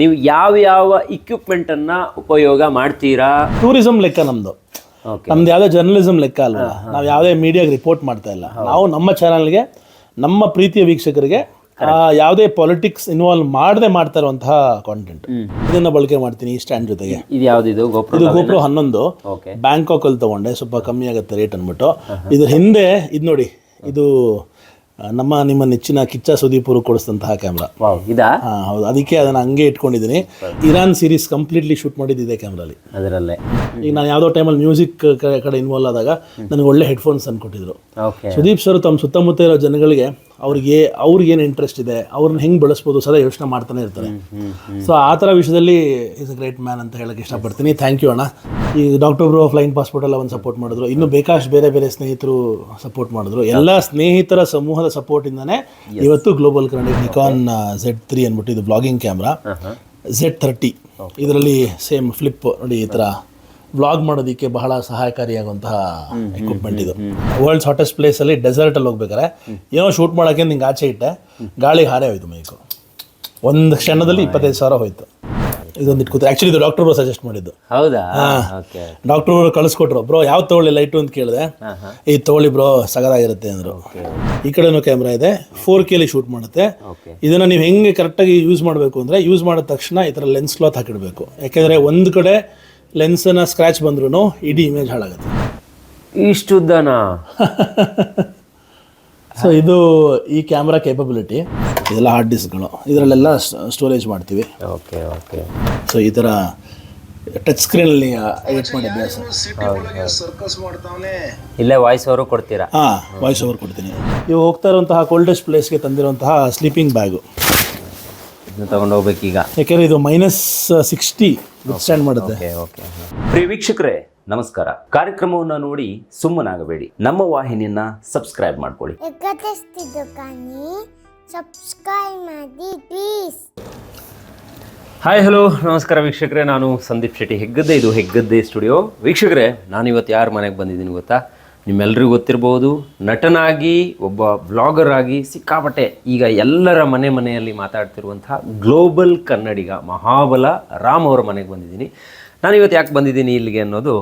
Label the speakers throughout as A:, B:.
A: ನೀವು ಯಾವ ಯಾವ ಇಕ್ವಿಪ್ಮೆಂಟನ್ನು ಉಪಯೋಗ ಮಾಡ್ತೀರಾ?
B: ಟೂರಿಸಂ ಲೆಕ್ಕ ನಮ್ದು. ನಮ್ದು ಯಾವುದೇ ಜರ್ನಲಿಸಂ ಲೆಕ್ಕ ಅಲ್ಲ ನಾವು ಯಾವುದೇ ಮೀಡಿಯಾಗೆ ರಿಪೋರ್ಟ್ ಮಾಡ್ತಾ ಇಲ್ಲ. ನಾವು ನಮ್ಮ ಚಾನಲ್ಗೆ ನಮ್ಮ ಪ್ರೀತಿಯ ವೀಕ್ಷಕರಿಗೆ ಯಾವುದೇ ಪಾಲಿಟಿಕ್ಸ್ ಇನ್ವಾಲ್ವ್ ಮಾಡದೆ ಮಾಡ್ತಾ ಇರುವಂತಹ ಕಾಂಟೆಂಟ್ ಇದನ್ನ ಬಳಕೆ ಮಾಡ್ತೀನಿ ಈ ಸ್ಟ್ಯಾಂಡ್ ಜೊತೆಗೆ.
A: ಇದು ಯಾವುದಿದು ಗೋಪುರ
B: ಇದು ಗೋಪ್ರೋ ಹನ್ನೊಂದು. ಬ್ಯಾಂಕಾಕ್ ಅಲ್ಲಿ ತಗೊಂಡೆ. ಸ್ವಲ್ಪ ಕಮ್ಮಿ ಆಗುತ್ತೆ ರೇಟ್ ಅನ್ಬಿಟ್ಟು. ಇದ್ರ ಹಿಂದೆ ಇದು ನೋಡಿ. ಇದು ನಮ್ಮ ನಿಮ್ಮ ನೆಚ್ಚಿನ ಕಿಚ್ಚ ಸುದೀಪ್ ಅವರು ಕೊಡಿಸಿದಂತಹ ಕ್ಯಾಮ್ರಾ
A: ಇದಾ?
B: ಹಾ ಹೌದು. ಅದಕ್ಕೆ ಅದನ್ನ ಹಂಗೆ ಇಟ್ಕೊಂಡಿದ್ದೀನಿ. ಇರಾನ್ ಸೀರೀಸ್ ಕಂಪ್ಲೀಟ್ಲಿ ಶೂಟ್ ಮಾಡಿದ್ದು ಇದೆ ಕ್ಯಾಮ್ರಲ್ಲಿ
A: ಅದರಲ್ಲೇ.
B: ಈಗ ನಾನು ಯಾವುದೋ ಟೈಮಲ್ಲಿ ಮ್ಯೂಸಿಕ್ ಕಡೆ ಇನ್ವಾಲ್ವ್ ಆದಾಗ ನನಗೆ ಒಳ್ಳೆ ಹೆಡ್ಫೋನ್ಸ್
A: ಅನ್ಕೊಟ್ಟಿದ್ರು
B: ಸುದೀಪ್ ಸರ್ ತಮ್ಮ ಸುತ್ತಮುತ್ತ ಇರೋ ಜನಗಳಿಗೆ ಅವ್ರಿಗೆ ಅವ್ರಿಗೆ ಏನು ಇಂಟ್ರೆಸ್ಟ್ ಇದೆ ಅವ್ರನ್ನ ಹೆಂಗೆ ಬೆಳೆಸ್ಬೋದು ಸದಾ ಯೋಚನೆ ಮಾಡ್ತಾನೆ ಇರ್ತಾರೆ. ಸೊ ಆ ಥರ ವಿಷಯದಲ್ಲಿ ಈಸ್ ಅ ಗ್ರೇಟ್ ಮ್ಯಾನ್ ಅಂತ ಹೇಳಕ್ಕೆ ಇಷ್ಟಪಡ್ತೀನಿ. ಥ್ಯಾಂಕ್ ಯು ಅಣ್ಣ. ಈ ಡಾಕ್ಟರ್ ಬ್ರೋ ಫ್ಲೈನ್ ಪಾಸ್ಪೋರ್ಟ್ ಎಲ್ಲ ಒಂದು ಸಪೋರ್ಟ್ ಮಾಡಿದ್ರು. ಇನ್ನು ಬೇಕಾಷ್ಟು ಬೇರೆ ಬೇರೆ ಸ್ನೇಹಿತರು ಸಪೋರ್ಟ್ ಮಾಡಿದ್ರು. ಎಲ್ಲ ಸ್ನೇಹಿತರ ಸಮೂಹದ ಸಪೋರ್ಟಿಂದನೇ ಇವತ್ತು global Kannada Nikon Z three ಅಂದ್ಬಿಟ್ಟು ಇದು ಬ್ಲಾಗಿಂಗ್ ಕ್ಯಾಮ್ರಾ ಝೆಡ್ ಥರ್ಟಿ ಇದರಲ್ಲಿ ಸೇಮ್ ಫ್ಲಿಪ್ ನೋಡಿ ಈ ಥರ ವ್ಲಾಗ್ ಮಾಡೋದಕ್ಕೆ ಬಹಳ ಸಹಾಯಕಾರಿಯಾಗುವಂತಹ ಎಕ್ವಿಪ್ಮೆಂಟ್ ಇದು. ವರ್ಲ್ಡ್ಸ್ ಹಾಟೆಸ್ಟ್ ಪ್ಲೇಸಲ್ಲಿ ಡೆಸರ್ಟಲ್ಲಿ ಹೋಗ್ಬೇಕಾರೆ ಏನೋ ಶೂಟ್ ಮಾಡೋಕ್ಕೆ ನಿಂಗೆ ಆಚೆ ಇಟ್ಟೆ ಗಾಳಿ ಹಾರೇ ಹೋಯ್ತು ಮೈಕು. ಒಂದು ಕ್ಷಣದಲ್ಲಿ ಇಪ್ಪತ್ತೈದು ಸಾವಿರ ಹೋಯ್ತು. ಇದೊಂದು ಇಟ್ಕೊತಾರೆ ಆ್ಯಕ್ಚುಲಿ ಇದು ಡಾಕ್ಟರ್ ಸಜೆಸ್ಟ್ ಮಾಡಿದ್ದು.
A: ಹೌದಾ?
B: ಡಾಕ್ಟರ್ ಅವರು ಕಳಿಸ್ಕೊಟ್ರು. ಬ್ರೋ ಯಾವ್ದು ತೊಗೊಳ್ಳಿ ಲೈಟು ಅಂತ ಕೇಳಿದೆ? ಈ ತೊಗೊಳ್ಳಿ ಬ್ರೋ ಸಗದಾಗಿರುತ್ತೆ ಅಂದರು. ಈ ಕಡೆನೂ ಕ್ಯಾಮ್ರಾ ಇದೆ. ಫೋರ್ ಕೆಲಿ ಶೂಟ್ ಮಾಡುತ್ತೆ. ಇದನ್ನು ನೀವು ಹೆಂಗೆ ಕರೆಕ್ಟಾಗಿ ಯೂಸ್ ಮಾಡಬೇಕು ಅಂದರೆ ಯೂಸ್ ಮಾಡಿದ ತಕ್ಷಣ ಈ ಥರ ಲೆನ್ಸ್ ಕ್ಲಾತ್ ಹಾಕಿಡಬೇಕು. ಯಾಕೆಂದರೆ ಒಂದು ಕಡೆ ಲೆನ್ಸನ್ನು ಸ್ಕ್ರ್ಯಾಚ್ ಬಂದ್ರೂ ಇಡೀ ಇಮೇಜ್ ಹಾಳಾಗುತ್ತೆ.
A: ಇಷ್ಟುದ್ದನಾ?
B: ಸೊ ಇದು ಈ ಕ್ಯಾಮ್ರಾ ಕೇಪಬಿಲಿಟಿ ಇದೆಲ್ಲ ಹಾರ್ಡ್ ಡಿಸ್ಕ್ಗಳು ಇದರಲ್ಲೆಲ್ಲ ಸ್ಟೋರೇಜ್ ಮಾಡ್ತೀವಿ.
A: ಓಕೆ ಓಕೆ
B: ಸೊ ಈ ಥರ ಟಚ್ ಸ್ಕ್ರೀನಲ್ಲಿ ಎಡಿಟ್ ಮಾಡಿ ಅಭ್ಯಾಸ.
A: ಇಲ್ಲೇ ವಾಯ್ಸ್ ಅವರು ಕೊಡ್ತೀರಾ?
B: ಹಾಂ ವಾಯ್ಸ್ ಓವರ್ ಕೊಡ್ತೀನಿ. ಇವು ಹೋಗ್ತಾ ಇರುವಂತಹ ಕೋಲ್ಡೆಸ್ಟ್ ಪ್ಲೇಸ್ಗೆ ತಂದಿರುವಂತಹ ಸ್ಲೀಪಿಂಗ್ ಬ್ಯಾಗು
A: ಇದನ್ನ ತಗೊಂಡು ಹೋಗ್ಬೇಕೀಗ.
B: ಯಾಕೆಂದರೆ ಇದು ಮೈನಸ್ ಸಿಕ್ಸ್ಟಿ ಸ್ಟ್ಯಾಂಡ್ ಮಾಡುತ್ತೆ.
A: ಓಕೆ ಓಕೆ ಪ್ರಿಯ ವೀಕ್ಷಕರೇ ನಮಸ್ಕಾರ. ಕಾರ್ಯಕ್ರಮವನ್ನು ನೋಡಿ ಸುಮ್ಮನಾಗಬೇಡಿ. ನಮ್ಮ ವಾಹಿನಿಯನ್ನ ಸಬ್ಸ್ಕ್ರೈಬ್ ಮಾಡ್ಕೊಳ್ಳಿ.
C: ಸಬ್ಸ್ಕ್ರೈಬ್ ಮಾಡಿ ಪ್ಲೀಸ್
A: ಹಾಯ್ ಹಲೋ ನಮಸ್ಕಾರ ವೀಕ್ಷಕರೇ ನಾನು ಸಂದೀಪ್ ಶೆಟ್ಟಿ ಹೆಗ್ಗದ್ದೆ ಇದು ಹೆಗ್ಗದ್ದೆ ಸ್ಟುಡಿಯೋ ವೀಕ್ಷಕರೇ ನಾನು ಇವತ್ತು ಯಾರ ಮನೆಗೆ ಬಂದಿದ್ದೀನಿ ಗೊತ್ತಾ? ನಿಮ್ಮೆಲ್ಲರಿಗೂ ಗೊತ್ತಿರ್ಬೋದು. ನಟನಾಗಿ ಒಬ್ಬ ವ್ಲಾಗರ್ ಆಗಿ ಸಿಕ್ಕಾಪಟ್ಟೆ ಈಗ ಎಲ್ಲರ ಮನೆ ಮನೆಯಲ್ಲಿ ಮಾತಾಡ್ತಿರುವಂತಹ ಗ್ಲೋಬಲ್ ಕನ್ನಡಿಗ ಮಹಾಬಲ ರಾಮ್ ಅವರ ಮನೆಗೆ ಬಂದಿದ್ದೀನಿ. ನಾನು ಇವತ್ತು ಯಾಕೆ ಬಂದಿದ್ದೀನಿ ಇಲ್ಲಿಗೆ ಅನ್ನೋದು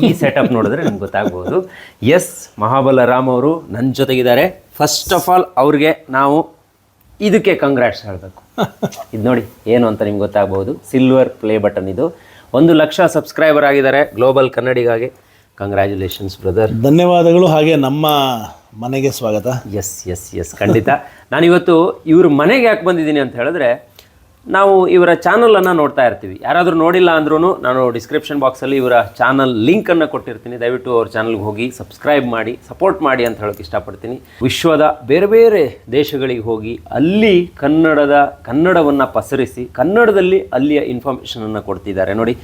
A: ಈ ಸೆಟಪ್ ನೋಡಿದ್ರೆ ನಿಮ್ಗೆ ಗೊತ್ತಾಗ್ಬೋದು. ಎಸ್ ಮಹಾಬಲ ರಾಮ್ ಅವರು ನನ್ನ ಜೊತೆಗಿದ್ದಾರೆ. ಫಸ್ಟ್ ಆಫ್ ಆಲ್ ಅವ್ರಿಗೆ ನಾವು ಇದಕ್ಕೆ ಕಂಗ್ರಾಟ್ಸ್ ಹೇಳಬೇಕು. ಇದು ನೋಡಿ, ಏನು ಅಂತ ನಿಮ್ಗೆ ಗೊತ್ತಾಗ್ಬೋದು. ಸಿಲ್ವರ್ ಪ್ಲೇ ಬಟನ್ ಇದು. ಒಂದು ಲಕ್ಷ ಸಬ್ಸ್ಕ್ರೈಬರ್ ಆಗಿದ್ದಾರೆ ಗ್ಲೋಬಲ್ ಕನ್ನಡಿಗಾಗಿ. ಕಂಗ್ರ್ಯಾಚುಲೇಷನ್ಸ್ ಬ್ರದರ್
B: ಧನ್ಯವಾದಗಳು ಹಾಗೆ ನಮ್ಮ ಮನೆಗೆ ಸ್ವಾಗತ.
A: ಎಸ್ ಎಸ್ ಎಸ್ ಖಂಡಿತ. ನಾನಿವತ್ತು ಇವ್ರ ಮನೆಗೆ ಯಾಕೆ ಬಂದಿದ್ದೀನಿ ಅಂತ ಹೇಳಿದ್ರೆ ನಾವು ಇವರ ಚಾನಲನ್ನು ನೋಡ್ತಾ ಇರ್ತೀವಿ. ಯಾರಾದರೂ ನೋಡಿಲ್ಲ ಅಂದ್ರೂ ನಾನು ಡಿಸ್ಕ್ರಿಪ್ಷನ್ ಬಾಕ್ಸಲ್ಲಿ ಇವರ ಚಾನಲ್ ಲಿಂಕನ್ನು ಕೊಟ್ಟಿರ್ತೀನಿ. ದಯವಿಟ್ಟು ಅವ್ರ ಚಾನಲ್ಗೆ ಹೋಗಿ ಸಬ್ಸ್ಕ್ರೈಬ್ ಮಾಡಿ ಸಪೋರ್ಟ್ ಮಾಡಿ ಅಂತ ಹೇಳೋಕ್ಕೆ ಇಷ್ಟಪಡ್ತೀನಿ. ವಿಶ್ವದ ಬೇರೆ ಬೇರೆ ದೇಶಗಳಿಗೆ ಹೋಗಿ ಅಲ್ಲಿ ಕನ್ನಡದ ಕನ್ನಡವನ್ನು ಪಸರಿಸಿ ಕನ್ನಡದಲ್ಲಿ ಅಲ್ಲಿಯ ಇನ್ಫಾರ್ಮೇಷನನ್ನು ಕೊಡ್ತಿದ್ದಾರೆ. ನೋಡಿ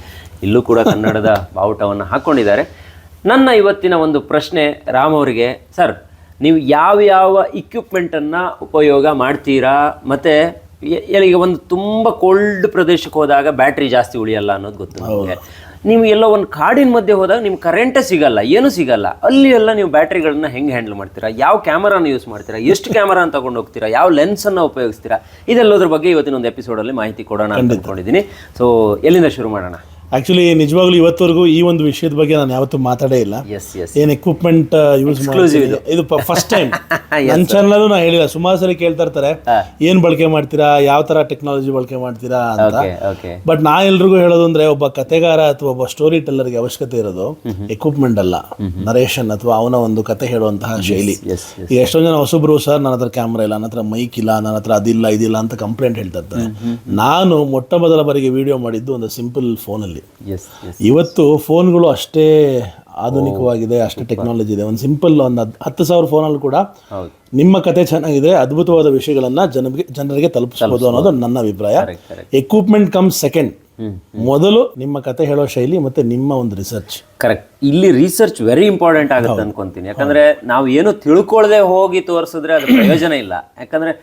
A: ಇಲ್ಲೂ ಕೂಡ ಕನ್ನಡದ ಬಾವುಟವನ್ನು ಹಾಕ್ಕೊಂಡಿದ್ದಾರೆ ನನ್ನ ಇವತ್ತಿನ ಒಂದು ಪ್ರಶ್ನೆ ರಾಮ್ ಅವರಿಗೆ ಸರ್ ನೀವು ಯಾವ ಯಾವ ಇಕ್ವಿಪ್ಮೆಂಟನ್ನು ಉಪಯೋಗ ಮಾಡ್ತೀರಾ? ಮತ್ತು ಈಗ ಒಂದು ತುಂಬ ಕೋಲ್ಡ್ ಪ್ರದೇಶಕ್ಕೆ ಹೋದಾಗ ಬ್ಯಾಟ್ರಿ ಜಾಸ್ತಿ ಉಳಿಯಲ್ಲ ಅನ್ನೋದು ಗೊತ್ತು ನಮಗೆ. ನೀವು ಎಲ್ಲೋ ಒಂದು ಕಾಡಿನ ಮಧ್ಯೆ ಹೋದಾಗ ನಿಮ್ಗೆ ಕರೆಂಟೇ ಸಿಗಲ್ಲ ಏನೂ ಸಿಗಲ್ಲ. ಅಲ್ಲಿ ಎಲ್ಲ ನೀವು ಬ್ಯಾಟ್ರಿಗಳನ್ನ ಹೆಂಗೆ ಹ್ಯಾಂಡಲ್ ಮಾಡ್ತೀರಾ? ಯಾವ ಕ್ಯಾಮರಾನ ಯೂಸ್ ಮಾಡ್ತೀರಾ? ಎಷ್ಟು ಕ್ಯಾಮರಾನ ತಗೊಂಡು ಹೋಗ್ತೀರಾ? ಯಾವ ಲೆನ್ಸನ್ನು ಉಪಯೋಗಿಸ್ತೀರಾ? ಇದೆಲ್ಲದ್ರ ಬಗ್ಗೆ ಇವತ್ತಿನ ಒಂದು ಎಪಿಸೋಡಲ್ಲಿ ಮಾಹಿತಿ ಕೊಡೋಣ ಅಂತ ಅಂದ್ಕೊಂಡಿದ್ದೀನಿ. ಸೊ ಎಲ್ಲಿಂದ ಶುರು ಮಾಡೋಣ?
B: ಆ್ಯಕ್ಚುಲಿ ನಿಜವಾಗ್ಲೂ ಇವತ್ತವರೆಗೂ ಈ ಒಂದು ವಿಷಯದ ಬಗ್ಗೆ ನಾನು ಯಾವತ್ತೂ ಮಾತಾಡೇ ಇಲ್ಲ. ಏನು ಎಕ್ವಿಪ್ಮೆಂಟ್ ಯೂಸ್ ಮಾಡ್ತೀವಿ ಇದು. ಫಸ್ಟ್ ಟೈಮ್ ನನ್ನ ಚಾನಲಲ್ಲೂ ನಾನು ಹೇಳಿಲ್ಲ. ಸುಮಾರು ಸರಿ ಕೇಳ್ತಾ ಇರ್ತಾರೆ. ಏನು ಬಳಕೆ ಮಾಡ್ತೀರಾ? ಯಾವ ಥರ ಟೆಕ್ನಾಲಜಿ ಬಳಕೆ ಮಾಡ್ತೀರಾ ಅಂತ. ಬಟ್ ನಾ ಎಲ್ರಿಗೂ ಹೇಳೋದು ಅಂದ್ರೆ ಒಬ್ಬ ಕತೆಗಾರ ಅಥವಾ ಒಬ್ಬ ಸ್ಟೋರಿ ಟೆಲ್ಲರ್ಗೆ ಅವಶ್ಯಕತೆ ಇರೋದು ಎಕ್ವಿಪ್ಮೆಂಟ್ ಅಲ್ಲ. ನರೇಷನ್ ಅಥವಾ ಅವನ ಒಂದು ಕತೆ ಹೇಳುವಂತಹ ಶೈಲಿ. ಈಗ ಎಷ್ಟೊಂದು ಜನ ಹೊಸಬ್ರು ಸರ್ ನನ್ನ ಹತ್ರ ಕ್ಯಾಮ್ರಾ ಇಲ್ಲ ನನ್ನ ಹತ್ರ ಮೈಕ್ ಇಲ್ಲ ನನ್ನ ಹತ್ರ ಅದಿಲ್ಲ ಇದಿಲ್ಲ ಅಂತ ಕಂಪ್ಲೇಂಟ್ ಹೇಳ್ತಾ ಇರ್ತಾರೆ. ನಾನು ಮೊಟ್ಟ ಮೊದಲ ಬಾರಿಗೆ ವಿಡಿಯೋ ಮಾಡಿದ್ದು ಒಂದು ಸಿಂಪಲ್ ಫೋನಲ್ಲಿ
A: ಎಸ್
B: ಇವತ್ತು ಫೋನ್ಗಳು ಅಷ್ಟೇ ಆಧುನಿಕವಾಗಿದೆ ಅಷ್ಟೇ ಟೆಕ್ನಾಲಜಿ ಇದೆ. ಒಂದು ಸಿಂಪಲ್ ಒಂದು ಹತ್ತು ಸಾವಿರ ಫೋನಲ್ಲಿ ಕೂಡ ನಿಮ್ಮ ಕತೆ ಚೆನ್ನಾಗಿದೆ ಅದ್ಭುತವಾದ ವಿಷಯಗಳನ್ನ ಜನರಿಗೆ ಜನರಿಗೆ ತಲುಪಿಸಬಹುದು ಅನ್ನೋದು ನನ್ನ ಅಭಿಪ್ರಾಯ. ಎಕ್ವಿಪ್ಮೆಂಟ್ ಕಮ್ ಸೆಕೆಂಡ್ ಮೊದಲು ನಿಮ್ಮ ಕತೆ ಹೇಳೋ ಶೈಲಿ ಮತ್ತೆ ನಿಮ್ಮ ಒಂದು ರಿಸರ್ಚ್
A: ಕರೆಕ್ಟ್ ಇಲ್ಲಿ ರಿಸರ್ಚ್ ವೆರಿ ಇಂಪಾರ್ಟೆಂಟ್ ಆಗುತ್ತೆ ಅನ್ಕೊಂತೀನಿ. ಯಾಕಂದ್ರೆ ನಾವು ಏನು ತಿಳ್ಕೊಳ್ಳದೆ ಹೋಗಿ ತೋರಿಸಿದ್ರೆ ಅದ್ರ ಪ್ರಯೋಜನ ಇಲ್ಲ. ಯಾಕಂದ್ರೆ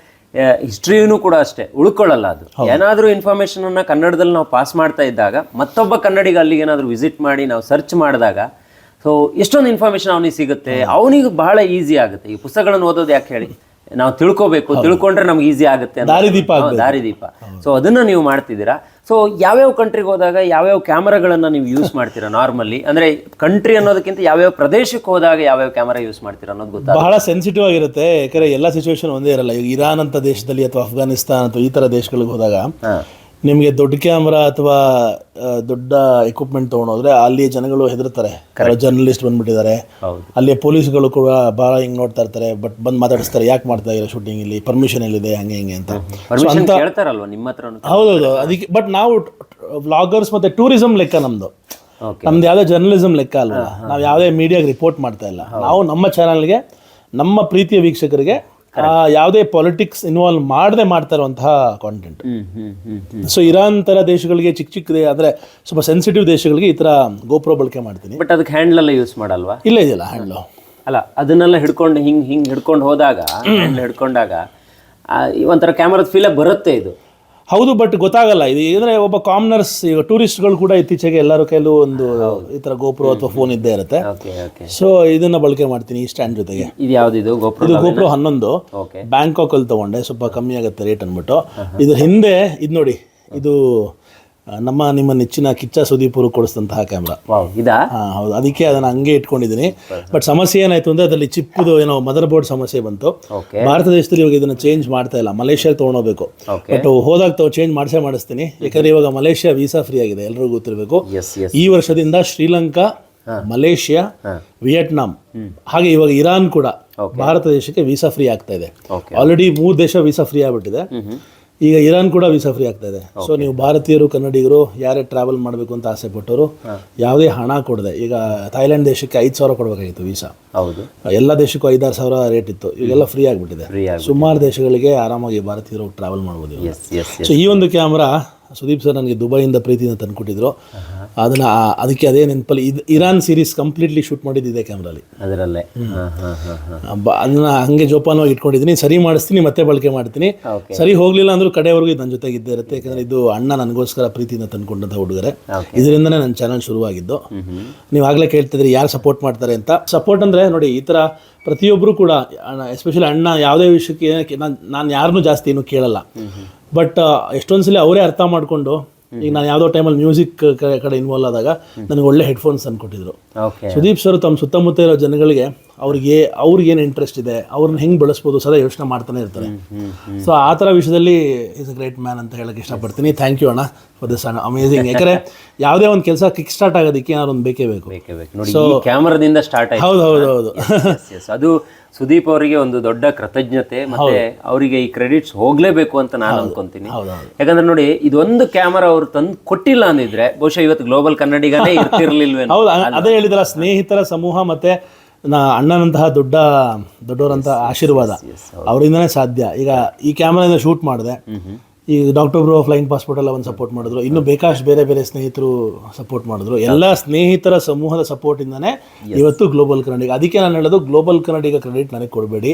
A: ಹಿಸ್ಟ್ರಿನೂ ಕೂಡ ಅಷ್ಟೇ ಉಳ್ಕೊಳ್ಳಲ್ಲ ಅದು. ಏನಾದರೂ ಇನ್ಫಾರ್ಮೇಶನ್ ಅನ್ನ ಕನ್ನಡದಲ್ಲಿ ನಾವು ಪಾಸ್ ಮಾಡ್ತಾ ಇದ್ದಾಗ ಮತ್ತೊಬ್ಬ ಕನ್ನಡಿಗ ಅಲ್ಲಿಗೆ ಏನಾದರೂ ವಿಸಿಟ್ ಮಾಡಿ ನಾವು ಸರ್ಚ್ ಮಾಡಿದಾಗ ಸೊ ಎಷ್ಟೊಂದು ಇನ್ಫಾರ್ಮೇಶನ್ ಅವನಿಗೆ ಸಿಗುತ್ತೆ ಅವನಿಗೆ ಬಹಳ ಈಸಿ ಆಗುತ್ತೆ. ಈ ಪುಸ್ತಕಗಳನ್ನು ಓದೋದು ಯಾಕೆ ಹೇಳಿ? ನಾವು ತಿಳ್ಕೊಬೇಕು ತಿಳ್ಕೊಂಡ್ರೆ ನಮ್ಗೆ ಈಸಿ ಆಗುತ್ತೆ ಅಂತ.
B: ದಾರಿದೀಪ
A: ದಾರಿದೀಪ ಸೊ ಅದನ್ನ ನೀವು ಮಾಡ್ತಿದ್ದೀರಾ? ಸೊ ಯಾವ್ಯಾವ ಕಂಟ್ರಿಗೆ ಹೋದಾಗ ಯಾವ್ಯಾವ ಕ್ಯಾಮರಾಗಳನ್ನ ನೀವು ಯೂಸ್ ಮಾಡ್ತೀರಾ ನಾರ್ಮಲಿ ಅಂದ್ರೆ ಕಂಟ್ರಿ ಅನ್ನೋದಕ್ಕಿಂತ ಯಾವ್ಯಾವ ಪ್ರದೇಶಕ್ಕೆ ಹೋದಾಗ ಯಾವ್ಯಾವ ಕ್ಯಾಮರಾ ಯೂಸ್ ಮಾಡ್ತೀರಾ ಅನ್ನೋದು ಗೊತ್ತಾ
B: ಬಹಳ ಸೆನ್ಸಿಟಿವ್ ಆಗಿರುತ್ತೆ. ಯಾಕಂದ್ರೆ ಎಲ್ಲ ಸಿಚುವೇಶನ್ ಒಂದೇ ಇರಲ್ಲ. ಈಗ ಇರಾನ್ ಅಂತ ದೇಶದಲ್ಲಿ ಅಥವಾ ಅಫ್ಘಾನಿಸ್ತಾನ್ ಅಥವಾ ಈ ತರ ದೇಶಗಳಿಗೆ ಹೋದಾಗ ನಿಮಗೆ ದೊಡ್ಡ ಕ್ಯಾಮ್ರಾ ಅಥವಾ ದೊಡ್ಡ ಎಕ್ವಿಪ್ಮೆಂಟ್ ತೊಗೊಂಡೋದ್ರೆ ಅಲ್ಲಿ ಜನಗಳು ಹೆದರ್ತಾರೆ. ಜರ್ನಲಿಸ್ಟ್ ಬಂದ್ಬಿಟ್ಟಿದ್ದಾರೆ. ಅಲ್ಲಿ ಪೊಲೀಸ್ಗಳು ಕೂಡ ಭಾಳ ಹಿಂಗೆ ನೋಡ್ತಾ ಇರ್ತಾರೆ ಬಟ್ ಬಂದು ಮಾತಾಡಿಸ್ತಾರೆ ಯಾಕೆ ಮಾಡ್ತಾ ಇರೋ ಶೂಟಿಂಗ್ ಇಲ್ಲಿ? ಪರ್ಮಿಷನ್ ಎಲ್ಲಿದೆ ಹಂಗೆ ಹಿಂಗೆ ಅಂತ. ಹೌದೌದು. ಅದಕ್ಕೆ ಬಟ್ ನಾವು ವ್ಲಾಗರ್ಸ್ ಮತ್ತೆ ಟೂರಿಸಂ ಲೆಕ್ಕ ನಮ್ದು. ನಮ್ದು ಯಾವುದೇ ಜರ್ನಲಿಸಂ ಲೆಕ್ಕ ಅಲ್ವಾ? ನಾವು ಯಾವುದೇ ಮೀಡಿಯಾಗೆ ರಿಪೋರ್ಟ್ ಮಾಡ್ತಾ ಇಲ್ಲ. ನಾವು ನಮ್ಮ ಚಾನಲ್ಗೆ ನಮ್ಮ ಪ್ರೀತಿಯ ವೀಕ್ಷಕರಿಗೆ ಯಾವುದೇ ಪಾಲಿಟಿಕ್ಸ್ ಇನ್ವಾಲ್ವ್ ಮಾಡದೆ ಮಾಡ್ತಾ ಇರುವಂತಹ ಕಾಂಟೆಂಟ್ ಸೊ ಇರಾನ್ ತರ ದೇಶಗಳಿಗೆ ಚಿಕ್ಕ ಚಿಕ್ಕ ಆದ್ರೆ ಸ್ವಲ್ಪ ಸೆನ್ಸಿಟಿವ್ ದೇಶಗಳಿಗೆ ಈ ತರ ಗೋಪ್ರೋ ಬಳಕೆ ಮಾಡ್ತೀನಿ.
A: ಬಟ್ ಅದಕ್ಕೆ ಹ್ಯಾಂಡ್ಲ್ ಎಲ್ಲ ಯೂಸ್ ಮಾಡಲ್ವಾ?
B: ಇಲ್ಲ ಇದೆಯಲ್ಲ ಹ್ಯಾಂಡ್ಲು
A: ಅಲ್ಲ ಅದನ್ನೆಲ್ಲ ಹಿಡ್ಕೊಂಡು ಹಿಂಗೆ ಹಿಂಗೆ ಹಿಡ್ಕೊಂಡು ಹೋದಾಗ ಹ್ಯಾಂಡಲ್ ಹಿಡ್ಕೊಂಡಾಗ ಒಂಥರ ಕ್ಯಾಮರಾದ ಫೀಲ ಬರುತ್ತೆ ಇದು.
B: ಹೌದು ಬಟ್ ಗೊತ್ತಾಗಲ್ಲ. ಇದು ಅಂದರೆ ಒಬ್ಬ ಕಾಮನರ್ಸ್ ಈಗ ಟೂರಿಸ್ಟ್ಗಳು ಕೂಡ ಇತ್ತೀಚೆಗೆ ಎಲ್ಲರ ಕೈಲೂ ಒಂದು ಈ ಥರ ಗೋಪುರ ಅಥವಾ ಫೋನ್ ಇದ್ದೇ ಇರುತ್ತೆ. ಸೊ ಇದನ್ನ ಬಳಕೆ ಮಾಡ್ತೀನಿ ಈ ಸ್ಟ್ಯಾಂಡ್ ಜೊತೆಗೆ.
A: ಇದು ಯಾವ್ದಿದು ಗೋಪುರ
B: ಇದು ಗೋಪ್ರೋ ಹನ್ನೊಂದು.
A: ಬ್ಯಾಂಕಾಕಲ್ಲಿ
B: ಬ್ಯಾಂಕಾಕ್ ಅಲ್ಲಿ ತಗೊಂಡೆ. ಸ್ವಲ್ಪ ಕಮ್ಮಿ ಆಗುತ್ತೆ ರೇಟ್ ಅಂದ್ಬಿಟ್ಟು ಇದ್ರ ಹಿಂದೆ ಇದು ನೋಡಿ ಇದು ನಮ್ಮ ನಿಮ್ಮ ನೆಚ್ಚಿನ ಕಿಚ್ಚ ಸುದೀಪ್ ಅವರು ಕೊಡಿಸಿದಂತಹ ಕ್ಯಾಮ್ರಾ
A: ಇದಾ?
B: ಹೌದು. ಅದಕ್ಕೆ ಅದನ್ನ ಹಂಗೆ ಇಟ್ಕೊಂಡಿದ್ದೀನಿ. ಬಟ್ ಸಮಸ್ಯೆ ಏನಾಯ್ತು ಅಂದ್ರೆ ಅದರಲ್ಲಿ ಚಿಪ್ಪುದು ಏನೋ ಮದರ್ ಬೋರ್ಡ್ ಸಮಸ್ಯೆ ಬಂತು. ಭಾರತ ದೇಶದಲ್ಲಿ ಇವಾಗ ಇದನ್ನ ಚೇಂಜ್ ಮಾಡ್ತಾ ಇಲ್ಲ. ಮಲೇಷ್ಯಾಗೆ ತೊಗೊಂಡೋಗ್ಬೇಕು. ಬಟ್ ಹೋದಾಗ ತಾವು ಚೇಂಜ್ ಮಾಡಿಸೇ ಮಾಡಿಸ್ತೀನಿ. ಯಾಕಂದ್ರೆ ಇವಾಗ ಮಲೇಷ್ಯಾ ವೀಸಾ ಫ್ರೀ ಆಗಿದೆ. ಎಲ್ರಿಗೂ ಗೊತ್ತಿರಬೇಕು. ಈ ವರ್ಷದಿಂದ ಶ್ರೀಲಂಕಾ ಮಲೇಷ್ಯಾ. ವಿಯೆಟ್ನಾಂ. ಹಾಗೆ ಇವಾಗ ಇರಾನ್ ಕೂಡ ಭಾರತ ದೇಶಕ್ಕೆ ವೀಸಾ ಫ್ರೀ ಆಗ್ತಾ ಇದೆ. ಆಲ್ರೆಡಿ ಮೂರು ದೇಶ ವೀಸಾ ಫ್ರೀ ಆಗ್ಬಿಟ್ಟಿದೆ. ಈಗ ಇರಾನ್ ಕೂಡ ವೀಸಾ ಫ್ರೀ ಆಗ್ತಾ ಇದೆ. ಸೊ ನೀವು ಭಾರತೀಯರು ಕನ್ನಡಿಗರು ಯಾರೇ ಟ್ರಾವೆಲ್ ಮಾಡಬೇಕು ಅಂತ ಆಸೆ ಪಟ್ಟವರು ಯಾವುದೇ ಹಣ ಕೊಡದೆ. ಈಗ ಥೈಲ್ಯಾಂಡ್ ದೇಶಕ್ಕೆ ಐದು ಸಾವಿರ ಕೊಡಬೇಕಾಗಿತ್ತು ವೀಸಾ
A: ಹೌದು.
B: ಎಲ್ಲ ದೇಶಕ್ಕೂ ಐದಾರು ಸಾವಿರ ರೇಟ್ ಇತ್ತು. ಇವೆಲ್ಲ ಫ್ರೀ ಆಗಿಬಿಟ್ಟಿದೆ. ಸುಮಾರು ದೇಶಗಳಿಗೆ ಆರಾಮಾಗಿ ಭಾರತೀಯರು ಟ್ರಾವೆಲ್ ಮಾಡ್ಬೋದು ಸೊ ಈ ಒಂದು ಕ್ಯಾಮ್ರಾ ಸುದೀಪ್ ಸರ್ ನನಗೆ ದುಬೈಯಿಂದ ಪ್ರೀತಿಯಿಂದ ತಂದುಕೊಟ್ಟಿದ್ರು. ಅದನ್ನ ಅದಕ್ಕೆ ಅದೇ ನೆನಪಲ್ಲಿ ಇದು ಇರಾನ್ ಸೀರೀಸ್ ಕಂಪ್ಲೀಟ್ಲಿ ಶೂಟ್ ಮಾಡಿದ್ದು ಇದೆ ಕ್ಯಾಮ್ರಲ್ಲಿ
A: ಅದರಲ್ಲೇ. ಹಾ ಹಾ ಹಾ ಹಾ.
B: ಅದನ್ನ ಹಂಗೆ ಜೋಪಾನವಾಗಿ ಇಟ್ಕೊಂಡಿದ್ದೀನಿ. ಸರಿ ಮಾಡಿಸ್ತೀನಿ ಮತ್ತೆ ಬಳಕೆ ಮಾಡ್ತೀನಿ. ಸರಿ ಹೋಗ್ಲಿಲ್ಲ ಅಂದ್ರೂ ಕಡೆವರೆಗೂ ಇದು ನನ್ನ ಜೊತೆಗೆ ಇದ್ದೇ ಇರುತ್ತೆ. ಯಾಕಂದರೆ ಇದು ಅಣ್ಣ ನನಗೋಸ್ಕರ ಪ್ರೀತಿಯಿಂದ ತಂದ್ಕೊಂಡಂಥ ಹುಡುಗರೆ. ಇದರಿಂದನೇ ನನ್ನ ಚಾನಲ್ ಶುರುವಾಗಿದ್ದು. ನೀವು ಆಗಲೇ ಕೇಳ್ತಿದ್ರಿ ಯಾರು ಸಪೋರ್ಟ್ ಮಾಡ್ತಾರೆ ಅಂತ. ಸಪೋರ್ಟ್ ಅಂದರೆ ನೋಡಿ ಈ ಥರ ಪ್ರತಿಯೊಬ್ಬರು ಕೂಡ ಎಸ್ಪೆಷಲಿ ಅಣ್ಣ ಯಾವುದೇ ವಿಷಯಕ್ಕೆ ನಾನು ನಾನು ಯಾರನ್ನೂ ಜಾಸ್ತಿ ಏನು ಕೇಳಲ್ಲ. ಬಟ್ ಎಷ್ಟೊಂದು ಸಲ ಅವರೇ ಅರ್ಥ ಮಾಡಿಕೊಂಡು ಈಗ ನಾನು ಯಾವುದೋ ಟೈಮಲ್ಲಿ ಮ್ಯೂಸಿಕ್ ಕಡೆ ಇನ್ವಾಲ್ವ್ ಆದಾಗ ನನಗೆ ಒಳ್ಳೆ ಹೆಡ್ಫೋನ್ಸ್ ತಂದುಕೊಟ್ಟಿದ್ರು.
A: ಓಕೆ
B: ಸುದೀಪ್ ಸರ್ ತಮ್ಮ ಸುತ್ತಮುತ್ತ ಇರೋ ಜನಗಳಿಗೆ ಅವ್ರಿಗೆ ಅವ್ರಿಗೆ ಏನು ಇಂಟ್ರೆಸ್ಟ್ ಇದೆ ಅವ್ರನ್ನ ಹೆಂಗೆ ಬಳಸ್ಬೋದು ಸದಾ ಯೋಚನೆ ಮಾಡ್ತಾನೆ ಇರ್ತಾರೆ. ಸೊ ಆ ಥರ ವಿಷಯದಲ್ಲಿ ಇಸ್ ಅ ಗ್ರೇಟ್ ಮ್ಯಾನ್ ಅಂತ ಹೇಳಕ್ಕೆ ಇಷ್ಟಪಡ್ತೀನಿ. ಥ್ಯಾಂಕ್ ಯು ಅಣ್ಣ ಫಾರ್ ದಿಸ್ ಅಮೇಸಿಂಗ್ ಯಾಕಂದರೆ ಯಾವುದೇ ಒಂದು ಕೆಲಸ ಕಿಕ್ ಸ್ಟಾರ್ಟ್ ಆಗೋದಕ್ಕೆ ಏನಾದ್ರು ಒಂದು ಬೇಕೇ ಬೇಕು.
A: ನೋಡಿ ಈ ಕ್ಯಾಮರಾದಿಂದ ಸ್ಟಾರ್ಟ್ ಆಯ್ತು.
B: ಹೌದು ಹೌದು ಹೌದು.
A: ಅದು ಸುದೀಪ್ ಅವರಿಗೆ ಒಂದು ದೊಡ್ಡ ಕೃತಜ್ಞತೆ ಮತ್ತೆ ಅವರಿಗೆ ಈ ಕ್ರೆಡಿಟ್ಸ್ ಹೋಗ್ಲೇಬೇಕು ಅಂತ ನಾನು ಅನ್ಕೊಂತೀನಿ. ಯಾಕಂದ್ರೆ ನೋಡಿ ಇದೊಂದು ಕ್ಯಾಮರಾ ಅವ್ರು ತಂದು ಕೊಟ್ಟಿಲ್ಲ ಅಂದಿದ್ರೆ ಬಹುಶಃ ಇವತ್ತು ಗ್ಲೋಬಲ್ ಕನ್ನಡಿಗಾನೇ ಇರ್ತಿರ್ಲಿಲ್ವೇನೋ.
B: ಹೌದು ಅದೇ ಹೇಳಿದ್ರ ಸ್ನೇಹಿತರ ಸಮೂಹ ಮತ್ತೆ ನಾ ಅಣ್ಣನಂತಹ ದೊಡ್ಡ ದೊಡ್ಡವರಂತ ಆಶೀರ್ವಾದ. ಅವರಿಂದನೇ ಸಾಧ್ಯ. ಈಗ ಈ ಕ್ಯಾಮ್ರಾದಿಂದ ಶೂಟ್ ಮಾಡಿದೆ. ಈ ಡಾಕ್ಟರ್ ಬ್ರೋ ಫ್ಲೈಂಗ್ ಪಾಸ್ಪೋರ್ಟ್ ಎಲ್ಲ ಒಂದು ಸಪೋರ್ಟ್ ಮಾಡಿದ್ರು. ಇನ್ನು ಬೇಕಾಷ್ಟು ಬೇರೆ ಬೇರೆ ಸ್ನೇಹಿತರು ಸಪೋರ್ಟ್ ಮಾಡಿದ್ರು. ಎಲ್ಲ ಸ್ನೇಹಿತರ ಸಮೂಹದ ಸಪೋರ್ಟ್ ಇಂದನೇ ಇವತ್ತು ಗ್ಲೋಬಲ್ ಕನ್ನಡಿಗ ಅದಕ್ಕೆ ನಾನು ಹೇಳೋದು ಗ್ಲೋಬಲ್ ಕನ್ನಡಿಗ ಕ್ರೆಡಿಟ್ ನನಗೆ ಕೊಡಬೇಡಿ.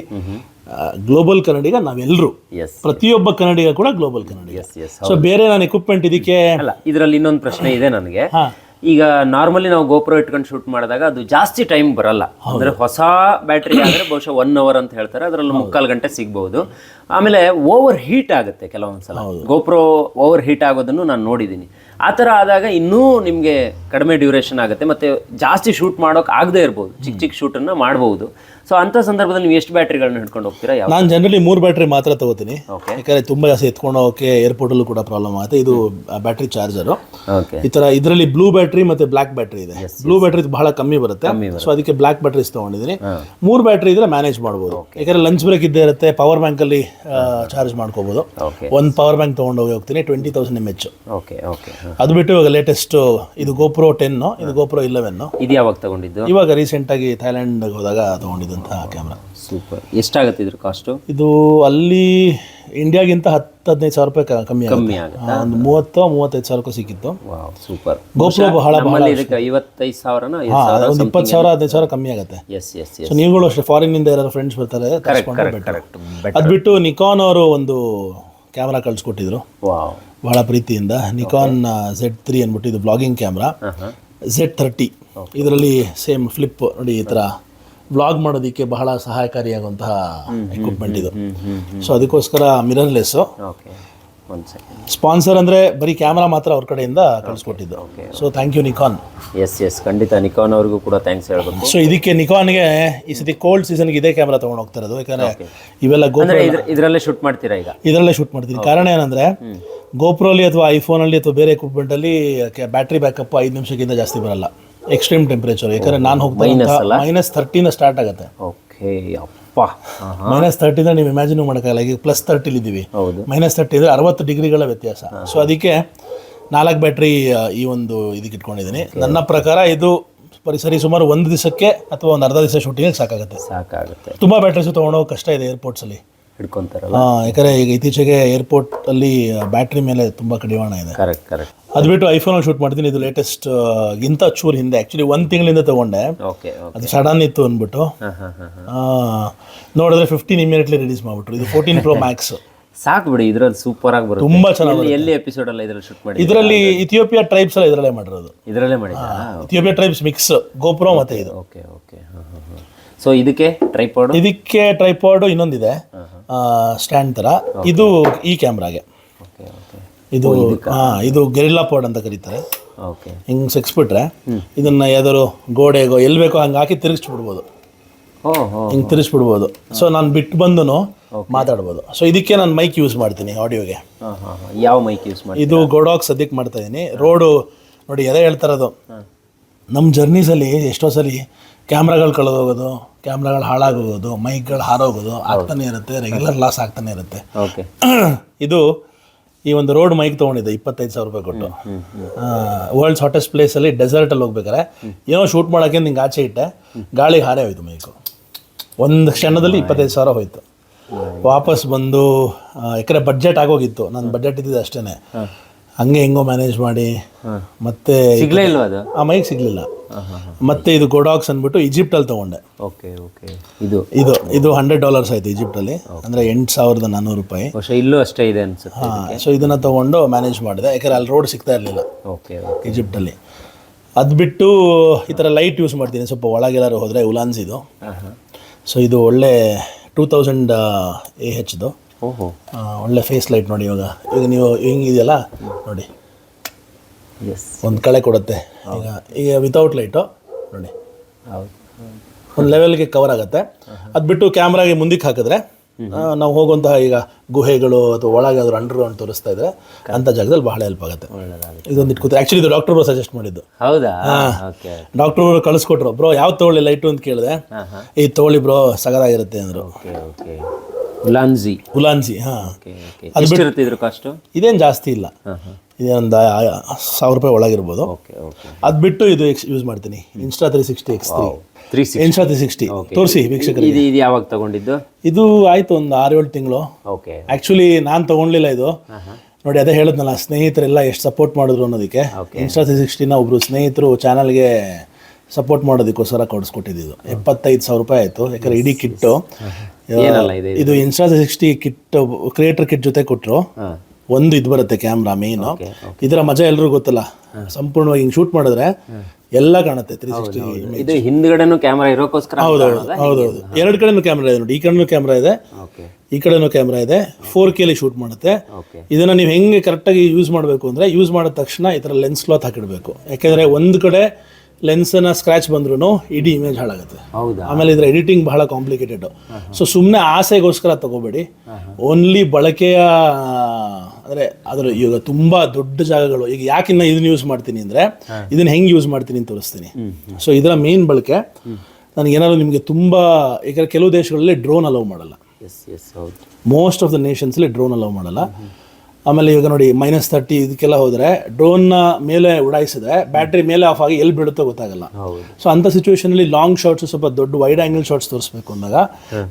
B: ಗ್ಲೋಬಲ್ ಕನ್ನಡಿಗ ನಾವೆಲ್ಲರೂ ಪ್ರತಿಯೊಬ್ಬ ಕನ್ನಡಿಗ ಕೂಡ ಗ್ಲೋಬಲ್ ಕನ್ನಡಿಗ ಸೊ ಬೇರೆ ನಾನು ಎಕ್ವಿಪ್ಮೆಂಟ್ ಇದಕ್ಕೆ
A: ಅಲ್ಲ ಇದರಲ್ಲಿ ಇನ್ನೊಂದು ಪ್ರಶ್ನೆ ಇದೆ ನನಗೆ.
B: ಹಾ.
A: ಈಗ ನಾರ್ಮಲಿ ನಾವು ಗೋಪುರ ಇಟ್ಕೊಂಡು ಶೂಟ್ ಮಾಡಿದಾಗ ಅದು ಜಾಸ್ತಿ ಟೈಮ್ ಬರಲ್ಲ. ಅಂದ್ರೆ ಹೊಸ ಬ್ಯಾಟ್ರಿ ಆದರೆ ಬಹುಶಃ ಒನ್ ಅವರ್ ಅಂತ ಹೇಳ್ತಾರೆ. ಅದರಲ್ಲಿ ಮುಕ್ಕಾಲು ಗಂಟೆ ಸಿಗ್ಬೋದು. ಆಮೇಲೆ ಓವರ್ ಹೀಟ್ ಆಗುತ್ತೆ ಕೆಲವೊಂದ್ಸಲ. ಗೋಪ್ರೋ ಓವರ್ ಹೀಟ್ ಆಗೋದನ್ನು ನಾನು ನೋಡಿದ್ದೀನಿ ಆ ಥರ ಆದಾಗ ಇನ್ನೂ ನಿಮಗೆ ಕಡಿಮೆ ಡ್ಯೂರೇಷನ್ ಆಗುತ್ತೆ ಮತ್ತೆ ಜಾಸ್ತಿ ಶೂಟ್ ಮಾಡೋಕೆ ಆಗದೆ ಇರ್ಬೋದು. ಚಿಕ್ಕ ಚಿಕ್ಕ ಶೂಟನ್ನು ಮಾಡ್ಬೋದು. ಸೊ ಅಂಥ ಸಂದರ್ಭದಲ್ಲಿ ನೀವು ಎಷ್ಟು ಬ್ಯಾಟ್ರಿಗಳನ್ನ ಹಿಡ್ಕೊಂಡು ಹೋಗ್ತೀರಾ? ಯಾವ
B: ನಾನು ಜನರಲಿ ಮೂರು ಬ್ಯಾಟ್ರಿ ಮಾತ್ರ ತಗೋತೀನಿ.
A: ಓಕೆ
B: ಯಾಕಂದ್ರೆ ತುಂಬ ಜಾಸ್ತಿ ಎತ್ಕೊಂಡು ಹೋಗೋಕೆ ಏರ್ಪೋರ್ಟಲ್ಲೂ ಕೂಡ ಪ್ರಾಬ್ಲಮ್ ಆಗುತ್ತೆ. ಇದು ಬ್ಯಾಟ್ರಿ ಚಾರ್ಜರು.
A: ಓಕೆ
B: ಈ ಥರ ಇದರಲ್ಲಿ ಬ್ಲೂ ಬ್ಯಾಟ್ರಿ ಮತ್ತೆ ಬ್ಲ್ಯಾಕ್ ಬ್ಯಾಟ್ರಿ ಇದೆ. ಬ್ಲೂ ಬ್ಯಾಟ್ರಿ ಬಹಳ ಕಮ್ಮಿ ಬರುತ್ತೆ. ಸೊ ಅದಕ್ಕೆ ಬ್ಲ್ಯಾಕ್ ಬ್ಯಾಟ್ರೀಸ್ ತೊಗೊಂಡಿದ್ದೀನಿ. ಮೂರು ಬ್ಯಾಟ್ರಿ ಇದ್ರೆ ಮ್ಯಾನೇಜ್ ಮಾಡ್ಬೋದು. ಯಾಕಂದ್ರೆ ಲಂಚ್ ಬ್ರೇಕ್ ಇದ್ದೇ ಇರುತ್ತೆ ಪವರ್ ಬ್ಯಾಂಕಲ್ಲಿ ಚಾರ್ಜ್ ಮಾಡ್ಕೋಬೋದು. ಒಂದು ಪವರ್ ಬ್ಯಾಂಕ್ ತೊಗೊಂಡು ಹೋಗಿ ಹೋಗ್ತೀನಿ twenty thousand M H
A: okay okay
B: ಅದು ಬಿಟ್ಟು ಇವಾಗ ಲೇಟೆಸ್ಟ್ ಇದು ಗೋಪ್ರೋ ಟೆನ್ ಇದು ಗೋಪ್ರೋ ಇಲೆವೆನ್
A: ಇದು ಯಾವಾಗ ತಗೊಂಡಿದ್ದು?
B: ಇವಾಗ ರೀಸೆಂಟ್ ಆಗಿ ಥೈಲ್ಯಾಂಡ್ ಹೋದಾಗ ತಗೊಂಡಿದ್ದಂತಹ ಕ್ಯಾಮ್ರಾ
A: ಸೂಪರ್ ಎಷ್ಟಾಗುತ್ತೆ ಇದ್ರ ಕಾಸ್ಟು
B: ಇದು ಅಲ್ಲಿ ಇಂಡಿಯಾಗಿಂತ ಹತ್ತು ಹದಿನೈದು ಸಾವಿರ ರೂಪಾಯಿ ಕಮ್ಮಿ
A: ಕಮ್ಮಿ
B: ಆಗುತ್ತೆ. ಒಂದು ಮೂವತ್ತು ಮೂವತ್ತೈದು ಸಾವಿರಕ್ಕೂ ಸಿಕ್ಕಿತ್ತು.
A: ಸೂಪರ್
B: ಗೋಪ್ರೋ ಬಹಳ
A: ನಮ್ಮಲ್ಲಿ ಇದಕ್ಕೆ ಐವತ್ತೈದು ಸಾವಿರನ
B: ಒಂದು ಇಪ್ಪತ್ತು ಸಾವಿರ ಹದಿನೈದು ಸಾವಿರ ಕಮ್ಮಿ ಆಗುತ್ತೆ.
A: ಎಸ್ ಎಸ್
B: ಸೊ ನೀವುಗಳು ಅಷ್ಟೇ ಫಾರಿನ್ನಿಂದ ಯಾರು ಫ್ರೆಂಡ್ಸ್ ಬರ್ತಾರೆ ಅದ್ಬಿಟ್ಟು
A: ಕರೆಕ್ಟ್. ಕರೆಕ್ಟ್
B: ಅದು ಬಿಟ್ಟು ನಿಕಾನ್ ಅವರು ಒಂದು ಕ್ಯಾಮ್ರಾ ಕಳಿಸ್ಕೊಟ್ಟಿದ್ರು.
A: ವಾವ್
B: ಬಹಳ ಪ್ರೀತಿಯಿಂದ. ನಿಕಾನ್ ಝೆಡ್ ತ್ರೀ ಅಂದ್ಬಿಟ್ಟು ಇದು ಬ್ಲಾಗಿಂಗ್ ಕ್ಯಾಮ್ರಾ ಝೆಡ್ ಥರ್ಟಿ ಇದರಲ್ಲಿ ಸೇಮ್ ಫ್ಲಿಪ್ ನೋಡಿ ಈ ಥರ ವ್ಲಾಗ್ ಮಾಡೋದಕ್ಕೆ ಬಹಳ ಸಹಾಯಕಾರಿಯಾಗುವಂತಹ ಎಕ್ವಿಪ್ಮೆಂಟ್ ಇದು. ಸೊ ಅದಕ್ಕೋಸ್ಕರ ಮಿರರ್ಲೆಸ್ಸು ಸ್ಪಾನ್ಸರ್ ಅಂದರೆ ಬರೀ ಕ್ಯಾಮ್ರಾ ಮಾತ್ರ ಅವ್ರ ಕಡೆಯಿಂದ ಕಳಿಸ್ಕೊಟ್ಟಿದ್ದು. So thank you Nikon
A: yes yes ಖಂಡಿತ ನಿಕಾನ್ ಅವ್ರಿಗೂ ಕೂಡ ಥ್ಯಾಂಕ್ಸ್ ಹೇಳ್ಬೋದು
B: ಸೊ ಇದಕ್ಕೆ ನಿಕಾನ್ಗೆ ಈ ಸತಿ ಕೋಲ್ಡ್ ಸೀಸನ್ಗೆ ಇದೇ ಕ್ಯಾಮ್ರಾ ತೊಗೊಂಡು ಹೋಗ್ತಾ ಇರೋದು. ಯಾಕಂದರೆ ಇವೆಲ್ಲ ಗೋ
A: ಅಂದ್ರೆ ಇದ್ರ ಇದರಲ್ಲೇ ಶೂಟ್ ಮಾಡ್ತೀರಾ ಈಗ?
B: ಇದರಲ್ಲೇ ಶೂಟ್ ಮಾಡ್ತೀನಿ. ಕಾರಣ ಏನಂದರೆ ಗೋಪ್ರೋಲಿ ಅಥವಾ ಐಫೋನಲ್ಲಿ ಅಥವಾ ಬೇರೆ ಎಕ್ವಿಪ್ಮೆಂಟಲ್ಲಿ ಬ್ಯಾಟ್ರಿ ಬ್ಯಾಕಪ್ ಐದು ನಿಮಿಷಕ್ಕಿಂತ ಜಾಸ್ತಿ ಬರಲ್ಲ. ಎಕ್ಸ್ಟ್ರೀಮ್ ಟೆಂಪರೇಚರ್ ಯಾಕಂದರೆ ನಾನು ಹೋಗ್ತಾ ಮೈನಸ್ ಥರ್ಟಿನ ಸ್ಟಾರ್ಟ್ ಆಗುತ್ತೆ.
A: ಓಕೆ.
B: ಮೈನಸ್ ತರ್ಟಿಂದ ನೀವು ಇಮ್ಯಾಜಿನ್ ಮಾಡೋಕ್ಕಾಗಲ್ಲ ಈಗ ಪ್ಲಸ್ ತರ್ಟಿಲಿ ಇದ್ದೀವಿ ಮೈನಸ್ ತರ್ಟಿ ಅಂದರೆ ಅರವತ್ತು ಡಿಗ್ರಿಗಳ ವ್ಯತ್ಯಾಸ. ಸೊ ಅದಕ್ಕೆ ನಾಲ್ಕು ಬ್ಯಾಟ್ರಿ ಈ ಒಂದು ಇದಕ್ಕೆ ಇಟ್ಕೊಂಡಿದ್ದೀನಿ. ನನ್ನ ಪ್ರಕಾರ ಇದು ಪರಿಸರಿ ಸುಮಾರು ಒಂದು ದಿವಸಕ್ಕೆ ಅಥವಾ ಒಂದು ಅರ್ಧ ದಿವಸ ಶೂಟಿಂಗಿಗೆ ಸಾಕಾಗುತ್ತೆ.
A: ಸಾಕಾಗುತ್ತೆ.
B: ತುಂಬ ಬ್ಯಾಟ್ರೀಸ್ ತೊಗೊಂಡೋಗಿ ಕಷ್ಟ ಇದೆ ಏರ್ಪೋರ್ಟ್ಸಲ್ಲಿ
A: ಹಿಡ್ಕೊಂತಾರಲ್ಲ?
B: ಯಾಕಂದರೆ ಈಗ ಇತ್ತೀಚೆಗೆ ಏರ್ಪೋರ್ಟ್ ಅಲ್ಲಿ ಬ್ಯಾಟ್ರಿ ಮೇಲೆ ತುಂಬ ಕಡಿವಾಣ ಇದೆ.
A: ಕರೆಕ್ಟ್ ಕರೆಕ್ಟ್
B: ಅದು ಬಿಟ್ಟು ಐಫೋನಲ್ಲಿ ಶೂಟ್ ಮಾಡ್ತೀನಿ ಇದು ಲೇಟೆಸ್ಟ್ ಇಂಥ ಚೂರು ಹಿಂದೆ ಆ್ಯಕ್ಚುಲಿ ಒಂದು ತಿಂಗಳಿಂದ ತಗೊಂಡೆ.
A: ಓಕೆ
B: ಅದು ಸಡನ್ ಇತ್ತು ಅಂದ್ಬಿಟ್ಟು. ನೋಡಿದ್ರೆ ಫಿಫ್ಟೀನ್ ಇಮಿಡಿಯೇಟ್ಲಿ ರಿಲೀಸ್ ಮಾಡ್ಬಿಟ್ರು. ಇದು ಫೋರ್ಟೀನ್ ಪ್ರೋ ಮ್ಯಾಕ್ಸ್
A: ಸಾಕು ಬಿಡಿ ಇದ್ರಲ್ಲಿ ಸೂಪರ್ ಆಗಿ ಬರುತ್ತೆ.
B: ತುಂಬಾ ಚೆನ್ನಾಗಿ
A: ಎಲ್ಲಿ ಎಪಿಸೋಡ್ ಅಲ್ಲ ಇದ್ರಲ್ಲಿ ಶೂಟ್ ಮಾಡಿ
B: ಇದರಲ್ಲಿ ಇಥಿಯೋಪಿಯಾ ಟ್ರೈಬ್ಸ್ ಎಲ್ಲ ಇದರಲ್ಲೇ ಮಾಡಿರೋದು.
A: ಇದರಲ್ಲೇ ಮಾಡಿದ್ರಾ
B: ಇಥಿಯೋಪಿಯಾ ಟ್ರೈಬ್ಸ್ ಮಿಕ್ಸ್ ಗೋಪ್ರೋ ಮತ್ತೆ ಇದು.
A: ಓಕೆ ಓಕೆ ಸೊ ಇದಕ್ಕೆ ಟ್ರೈಪಾಡ್
B: ಇದಕ್ಕೆ ಟ್ರೈಪಾಡ್ ಇನ್ನೊಂದಿದೆ. ಸ್ಟ್ಯಾಂಡ್ ಥರ ಇದು ಈ ಕ್ಯಾಮ್ರಾಗೆ. ಇದು ಹಾಂ ಇದು ಗೆರಿಲ್ಲಾ ಪೋರ್ಡ್ ಅಂತ ಕರೀತಾರೆ.
A: ಓಕೆ
B: ಹಿಂಗೆ ಸಿಕ್ಸ್ಬಿಟ್ರೆ ಇದನ್ನು ಯಾವ್ದಾದ್ರು ಗೋಡೆಗೋ ಎಲ್ಲಿ ಬೇಕೋ ಹಂಗೆ ಹಾಕಿ ತಿರುಗಿಸ್ಬಿಡ್ಬೋದು. ಹಿಂಗೆ ತಿರುಗಿಸ್ಬಿಡ್ಬೋದು. ಸೊ ನಾನು ಬಿಟ್ಟು ಬಂದು ಮಾತಾಡ್ಬೋದು. ಸೊ ಇದಕ್ಕೆ ನಾನು ಮೈಕ್ ಯೂಸ್ ಮಾಡ್ತೀನಿ ಆಡಿಯೋಗೆ.
A: ಯಾವ ಮೈಕ್ ಯೂಸ್ ಮಾಡಿ
B: ಇದು ಗೋಡಾಕ್ ಸದ್ಯಕ್ಕೆ ಮಾಡ್ತಾ ಇದ್ದೀನಿ ರೋಡು ನೋಡಿ ಎದೆ ಹೇಳ್ತಾರದು ನಮ್ಮ ಜರ್ನೀಸಲ್ಲಿ ಎಷ್ಟೋ ಸಲ ಕ್ಯಾಮ್ರಾಗಳು ಕಳೆದೋಗೋದು ಕ್ಯಾಮ್ರಾಗಳು ಹಾಳಾಗೋಗೋದು ಮೈಕ್ಗಳು ಹಾರೋಗೋದು ಆಗ್ತಾನೆ ಇರುತ್ತೆ ರೆಗ್ಯುಲರ್ ಲಾಸ್ ಆಗ್ತಾನೆ ಇರುತ್ತೆ.
A: ಓಕೆ.
B: ಇದು ಈ ಒಂದು ರೋಡ್ ಮೈಕ್ ತೊಗೊಂಡಿದ್ದೆ ಇಪ್ಪತ್ತೈದು ಸಾವಿರ ರೂಪಾಯಿ ಕೊಟ್ಟು. ವರ್ಲ್ಡ್ಸ್ ಹಾಟೆಸ್ಟ್ ಪ್ಲೇಸಲ್ಲಿ ಡೆಸರ್ಟಲ್ಲಿ ಹೋಗ್ಬೇಕಾರೆ ಏನೋ ಶೂಟ್ ಮಾಡೋಕ್ಕೆ ನಿಂಗೆ ಆಚೆ ಇಟ್ಟೆ ಗಾಳಿಗೆ ಹಾರೇ ಹೋಯ್ತು ಮೈಕು. ಒಂದು ಕ್ಷಣದಲ್ಲಿ ಇಪ್ಪತ್ತೈದು ಸಾವಿರ ಹೋಯ್ತು. ವಾಪಸ್ ಬಂದು ಎಕರೆ ಬಡ್ಜೆಟ್ ಆಗೋಗಿತ್ತು. ನನ್ನ ಬಡ್ಜೆಟ್ ಇದ್ದಿದ್ದು ಅಷ್ಟೇ ಹಂಗೆ ಹೆಂಗೋ ಮ್ಯಾನೇಜ್ ಮಾಡಿ ಮತ್ತೆ
A: ಸಿಗ್ಲೇ ಇಲ್ವಾ ಅದು?
B: ಆ ಮೈಕ್ ಸಿಗ್ಲಿಲ್ಲ. ಮತ್ತೆ ಇದು ಗೋಡಾಕ್ಸ್ ಅಂದ್ಬಿಟ್ಟು ಈಜಿಪ್ಟಲ್ಲಿ ತಗೊಂಡೆ.
A: Okay okay. ಇದು?
B: ಇದು ಇದು ಹಂಡ್ರೆಡ್ ಡಾಲರ್ಸ್ ಆಯಿತು ಈಜಿಪ್ಟಲ್ಲಿ ಅಂದರೆ ಎಂಟು ಸಾವಿರದ ನಾನ್ನೂರು ರೂಪಾಯಿ.
A: ಇಲ್ಲೂ ಅಷ್ಟೇ ಇದೆ ಅನ್ಸುತ್ತೆ
B: ಹಾಂ ಸೊ ಇದನ್ನು ತಗೊಂಡು ಮ್ಯಾನೇಜ್ ಮಾಡಿದೆ. ಯಾಕಂದ್ರೆ ಅಲ್ಲಿ ರೋಡ್ ಸಿಗ್ತಾ ಇರಲಿಲ್ಲ.
A: ಓಕೆ
B: ಈಜಿಪ್ಟಲ್ಲಿ ಅದು ಬಿಟ್ಟು ಈ ಥರ ಲೈಟ್ ಯೂಸ್ ಮಾಡ್ತೀನಿ. ಸ್ವಲ್ಪ ಒಳಗೆಲ್ಲರೂ ಹೋದರೆ ಉಲಾನ್ಸ್ ಇದು. ಸೊ ಇದು ಒಳ್ಳೆ ಟೂ ತೌಸಂಡ್ ಎ ಹೆಚ್ದು
A: ಓಹೋ.
B: ಒಳ್ಳೆ ಫೇಸ್ ಲೈಟ್ ನೋಡಿ ಇವಾಗ. ಈಗ ನೀವು ಹೆಂಗಿದೆಯಲ್ಲ ನೋಡಿ.
A: ಎಸ್
B: ಒಂದು ಕಳೆ ಕೊಡುತ್ತೆ. ಈಗ ಈಗ ವಿತೌಟ್ ಲೈಟು ನೋಡಿ.
A: ಹೌದು.
B: ಒಂದು ಲೆವೆಲ್ಗೆ ಕವರ್ ಆಗುತ್ತೆ. ಅದು ಬಿಟ್ಟು ಕ್ಯಾಮ್ರಾಗೆ ಮುಂದಕ್ಕೆ ಹಾಕಿದ್ರೆ ನಾವು ಹೋಗುವಂತಹ ಈಗ ಗುಹೆಗಳು ಅಥವಾ ಒಳಗಾದ್ರು ಅಂಡರ್ ಗ್ರೌಂಡ್ ತೋರಿಸ್ತಾ ಇದ್ರೆ ಅಂತ ಜಾಗದಲ್ಲಿ ಬಹಳ ಹೆಲ್ಪ್ ಆಗುತ್ತೆ. ಇದೊಂದು ಇಟ್ಕೋತಾರೆ. ಆ್ಯಕ್ಚುಲಿ ಇದು ಡಾಕ್ಟರ್ ಸಜೆಸ್ಟ್ ಮಾಡಿದ್ದು.
A: ಹೌದಾ?
B: ಡಾಕ್ಟ್ರು ಕಳಿಸ್ಕೊಟ್ರು. ಬ್ರೋ ಯಾವ ತಗೊಳ್ಳಿ ಲೈಟು ಅಂತ ಕೇಳಿದೆ. ಈ ತಗೊಳ್ಳಿ ಬ್ರೋ ಸಗದಾಗಿರುತ್ತೆ ಅಂದರು.
A: ಉಲಾನ್ಜಿ
B: ಉಲಾನ್ಸಿ ಹಾಂ.
A: ಅದು ಓಕೆ ಎಷ್ಟಿರುತ್ತೆ ಇದ್ರ ಕಾಸ್ಟು
B: ಇದೇನು ಜಾಸ್ತಿ ಇಲ್ಲ. ಇದೊಂದು ಸಾವಿರ ರೂಪಾಯಿ ಒಳಗಿರ್ಬೋದು. ಅದು ಬಿಟ್ಟು ಇದು ಎಕ್ಸ್ ಯೂಸ್ ಮಾಡ್ತೀನಿ. Insta three sixty X three Insta three sixty ತೋರಿಸಿ ವೀಕ್ಷಕರಿಗೆ.
A: ಇದು ಯಾವಾಗ ತಗೊಂಡಿದ್ದು?
B: ಇದು ಆಯಿತು ಒಂದು ಆರು ಏಳು ತಿಂಗಳು.
A: ಓಕೆ.
B: ಆ್ಯಕ್ಚುಲಿ ನಾನು ತೊಗೊಳ್ಲಿಲ್ಲ ಇದು. ನೋಡಿ ಅದೇ ಹೇಳಿದ್ನಲ್ಲ ಸ್ನೇಹಿತರೆಲ್ಲ ಎಷ್ಟು ಸಪೋರ್ಟ್ ಮಾಡಿದ್ರು ಅನ್ನೋದಕ್ಕೆ. ಇನ್ಸ್ಟಾ ತ್ರೀ ಸಿಕ್ಸ್ಟಿನ ಒಬ್ರು ಸ್ನೇಹಿತರು ಚಾನಲ್ಗೆ ಸಪೋರ್ಟ್ ಮಾಡೋದಕ್ಕೋಸ್ಕರ ಕೊಡಿಸ್ಕೊಟ್ಟಿದ್ದು ಎಪ್ಪತ್ತೈದು ಸಾವಿರ ರೂಪಾಯಿ ಆಯಿತು. ಯಾಕಂದ್ರೆ ಇಡೀ ಕಿಟ್ಟು.
A: ಏನಲ್ಲ ಇದೆ
B: ಇದು? Insta sixty kit creator kit ಜೊತೆ ಕೊಟ್ಟರು ಒಂದು ಇದು ಬರುತ್ತೆ ಕ್ಯಾಮ್ರಾ ಮೇನ್ ಇದರ ಮಜಾ ಎಲ್ಲರೂ ಗೊತ್ತಲ್ಲ? ಸಂಪೂರ್ಣವಾಗಿ ಹಿಂಗೆ ಶೂಟ್ ಮಾಡಿದ್ರೆ ಎಲ್ಲ ಕಾಣುತ್ತೆ ತ್ರೀ ಸಿಕ್ಸ್ಟಿ
A: ಇದು ಹಿಂದ್ಗಡೆನೂ ಕ್ಯಾಮ್ರಾ ಇರೋಕ್ಕೋಸ್ಕರ
B: ಹೌದೌದು ಹೌದೌದು ಎರಡು ಕಡೆನೂ ಕ್ಯಾಮ್ರಾ ಇದೆ ನೋಡಿ. ಈ ಕಡೆನೂ ಕ್ಯಾಮ್ರಾ ಇದೆ. ಈ ಕಡೆನೂ ಕ್ಯಾಮ್ರಾ ಇದೆ. ಫೋರ್ ಕೆಲಿ ಶೂಟ್ ಮಾಡುತ್ತೆ.
A: ಇದನ್ನ
B: ಇದನ್ನು ನೀವು ಹೆಂಗೆ ಕರೆಕ್ಟಾಗಿ ಯೂಸ್ ಮಾಡಬೇಕು ಅಂದರೆ ಯೂಸ್ ಮಾಡಿದ ತಕ್ಷಣ ಈ ಥರ ಲೆನ್ಸ್ ಕ್ಲಾತ್ ಹಾಕಿಡಬೇಕು. ಯಾಕೆಂದರೆ ಒಂದು ಕಡೆ ಲೆನ್ಸನ್ನ ಸ್ಕ್ರ್ಯಾಚ್ ಬಂದ್ರೂ ಇಡೀ ಇಮೇಜ್ ಹಾಳಾಗುತ್ತೆ. ಆಮೇಲೆ ಇದರ ಎಡಿಟಿಂಗ್ ಬಹಳ ಕಾಂಪ್ಲಿಕೇಟೆಡ್ ಸೊ ಸುಮ್ಮನೆ ಆಸೆಗೋಸ್ಕರ ತಗೋಬೇಡಿ. ಓನ್ಲಿ ಬಳಕೆಯ ಅಂದರೆ ಅದರ ಈಗ ತುಂಬ ದೊಡ್ಡ ಜಾಗಗಳು. ಈಗ ಯಾಕಿನ್ನ ಇದನ್ನ ಯೂಸ್ ಮಾಡ್ತೀನಿ ಅಂದರೆ ಇದನ್ನ ಹೆಂಗೆ ಯೂಸ್ ಮಾಡ್ತೀನಿ ಅಂತ ತೋರಿಸ್ತೀನಿ. ಸೊ ಇದರ ಮೇನ್ ಬಳಕೆ ನನಗೆ ಏನಾದ್ರು ನಿಮಗೆ ತುಂಬ ಈಗ ಕೆಲವು ದೇಶಗಳಲ್ಲಿ ಡ್ರೋನ್ ಅಲೌ ಮಾಡಲ್ಲ. ಮೋಸ್ಟ್ ಆಫ್ ದ ನೇಷನ್ಸಲ್ಲಿ ಡ್ರೋನ್ ಅಲೌ ಮಾಡಲ್ಲ. ಆಮೇಲೆ ಇವಾಗ ನೋಡಿ ಮೈನಸ್ ತರ್ಟಿ ಇದಕ್ಕೆಲ್ಲ ಹೋದರೆ ಡ್ರೋನ್ನ ಮೇಲೆ ಉಡಾಯಿಸಿದ್ರೆ ಬ್ಯಾಟ್ರಿ ಮೇಲೆ ಆಫ್ ಆಗಿ ಎಲ್ಲಿ ಬಿಡುತ್ತೋ ಗೊತ್ತಾಗಲ್ಲ.
A: ಹೌದು.
B: ಸೊ ಅಂಥ ಸಿಚುವೇಶನಲ್ಲಿ ಲಾಂಗ್ ಶಾರ್ಟ್ಸ್ ಸ್ವಲ್ಪ ದೊಡ್ಡ ವೈಡ್ ಆ್ಯಂಗಲ್ ಶಾರ್ಟ್ಸ್ ತೋರಿಸ್ಬೇಕು ಅಂದಾಗ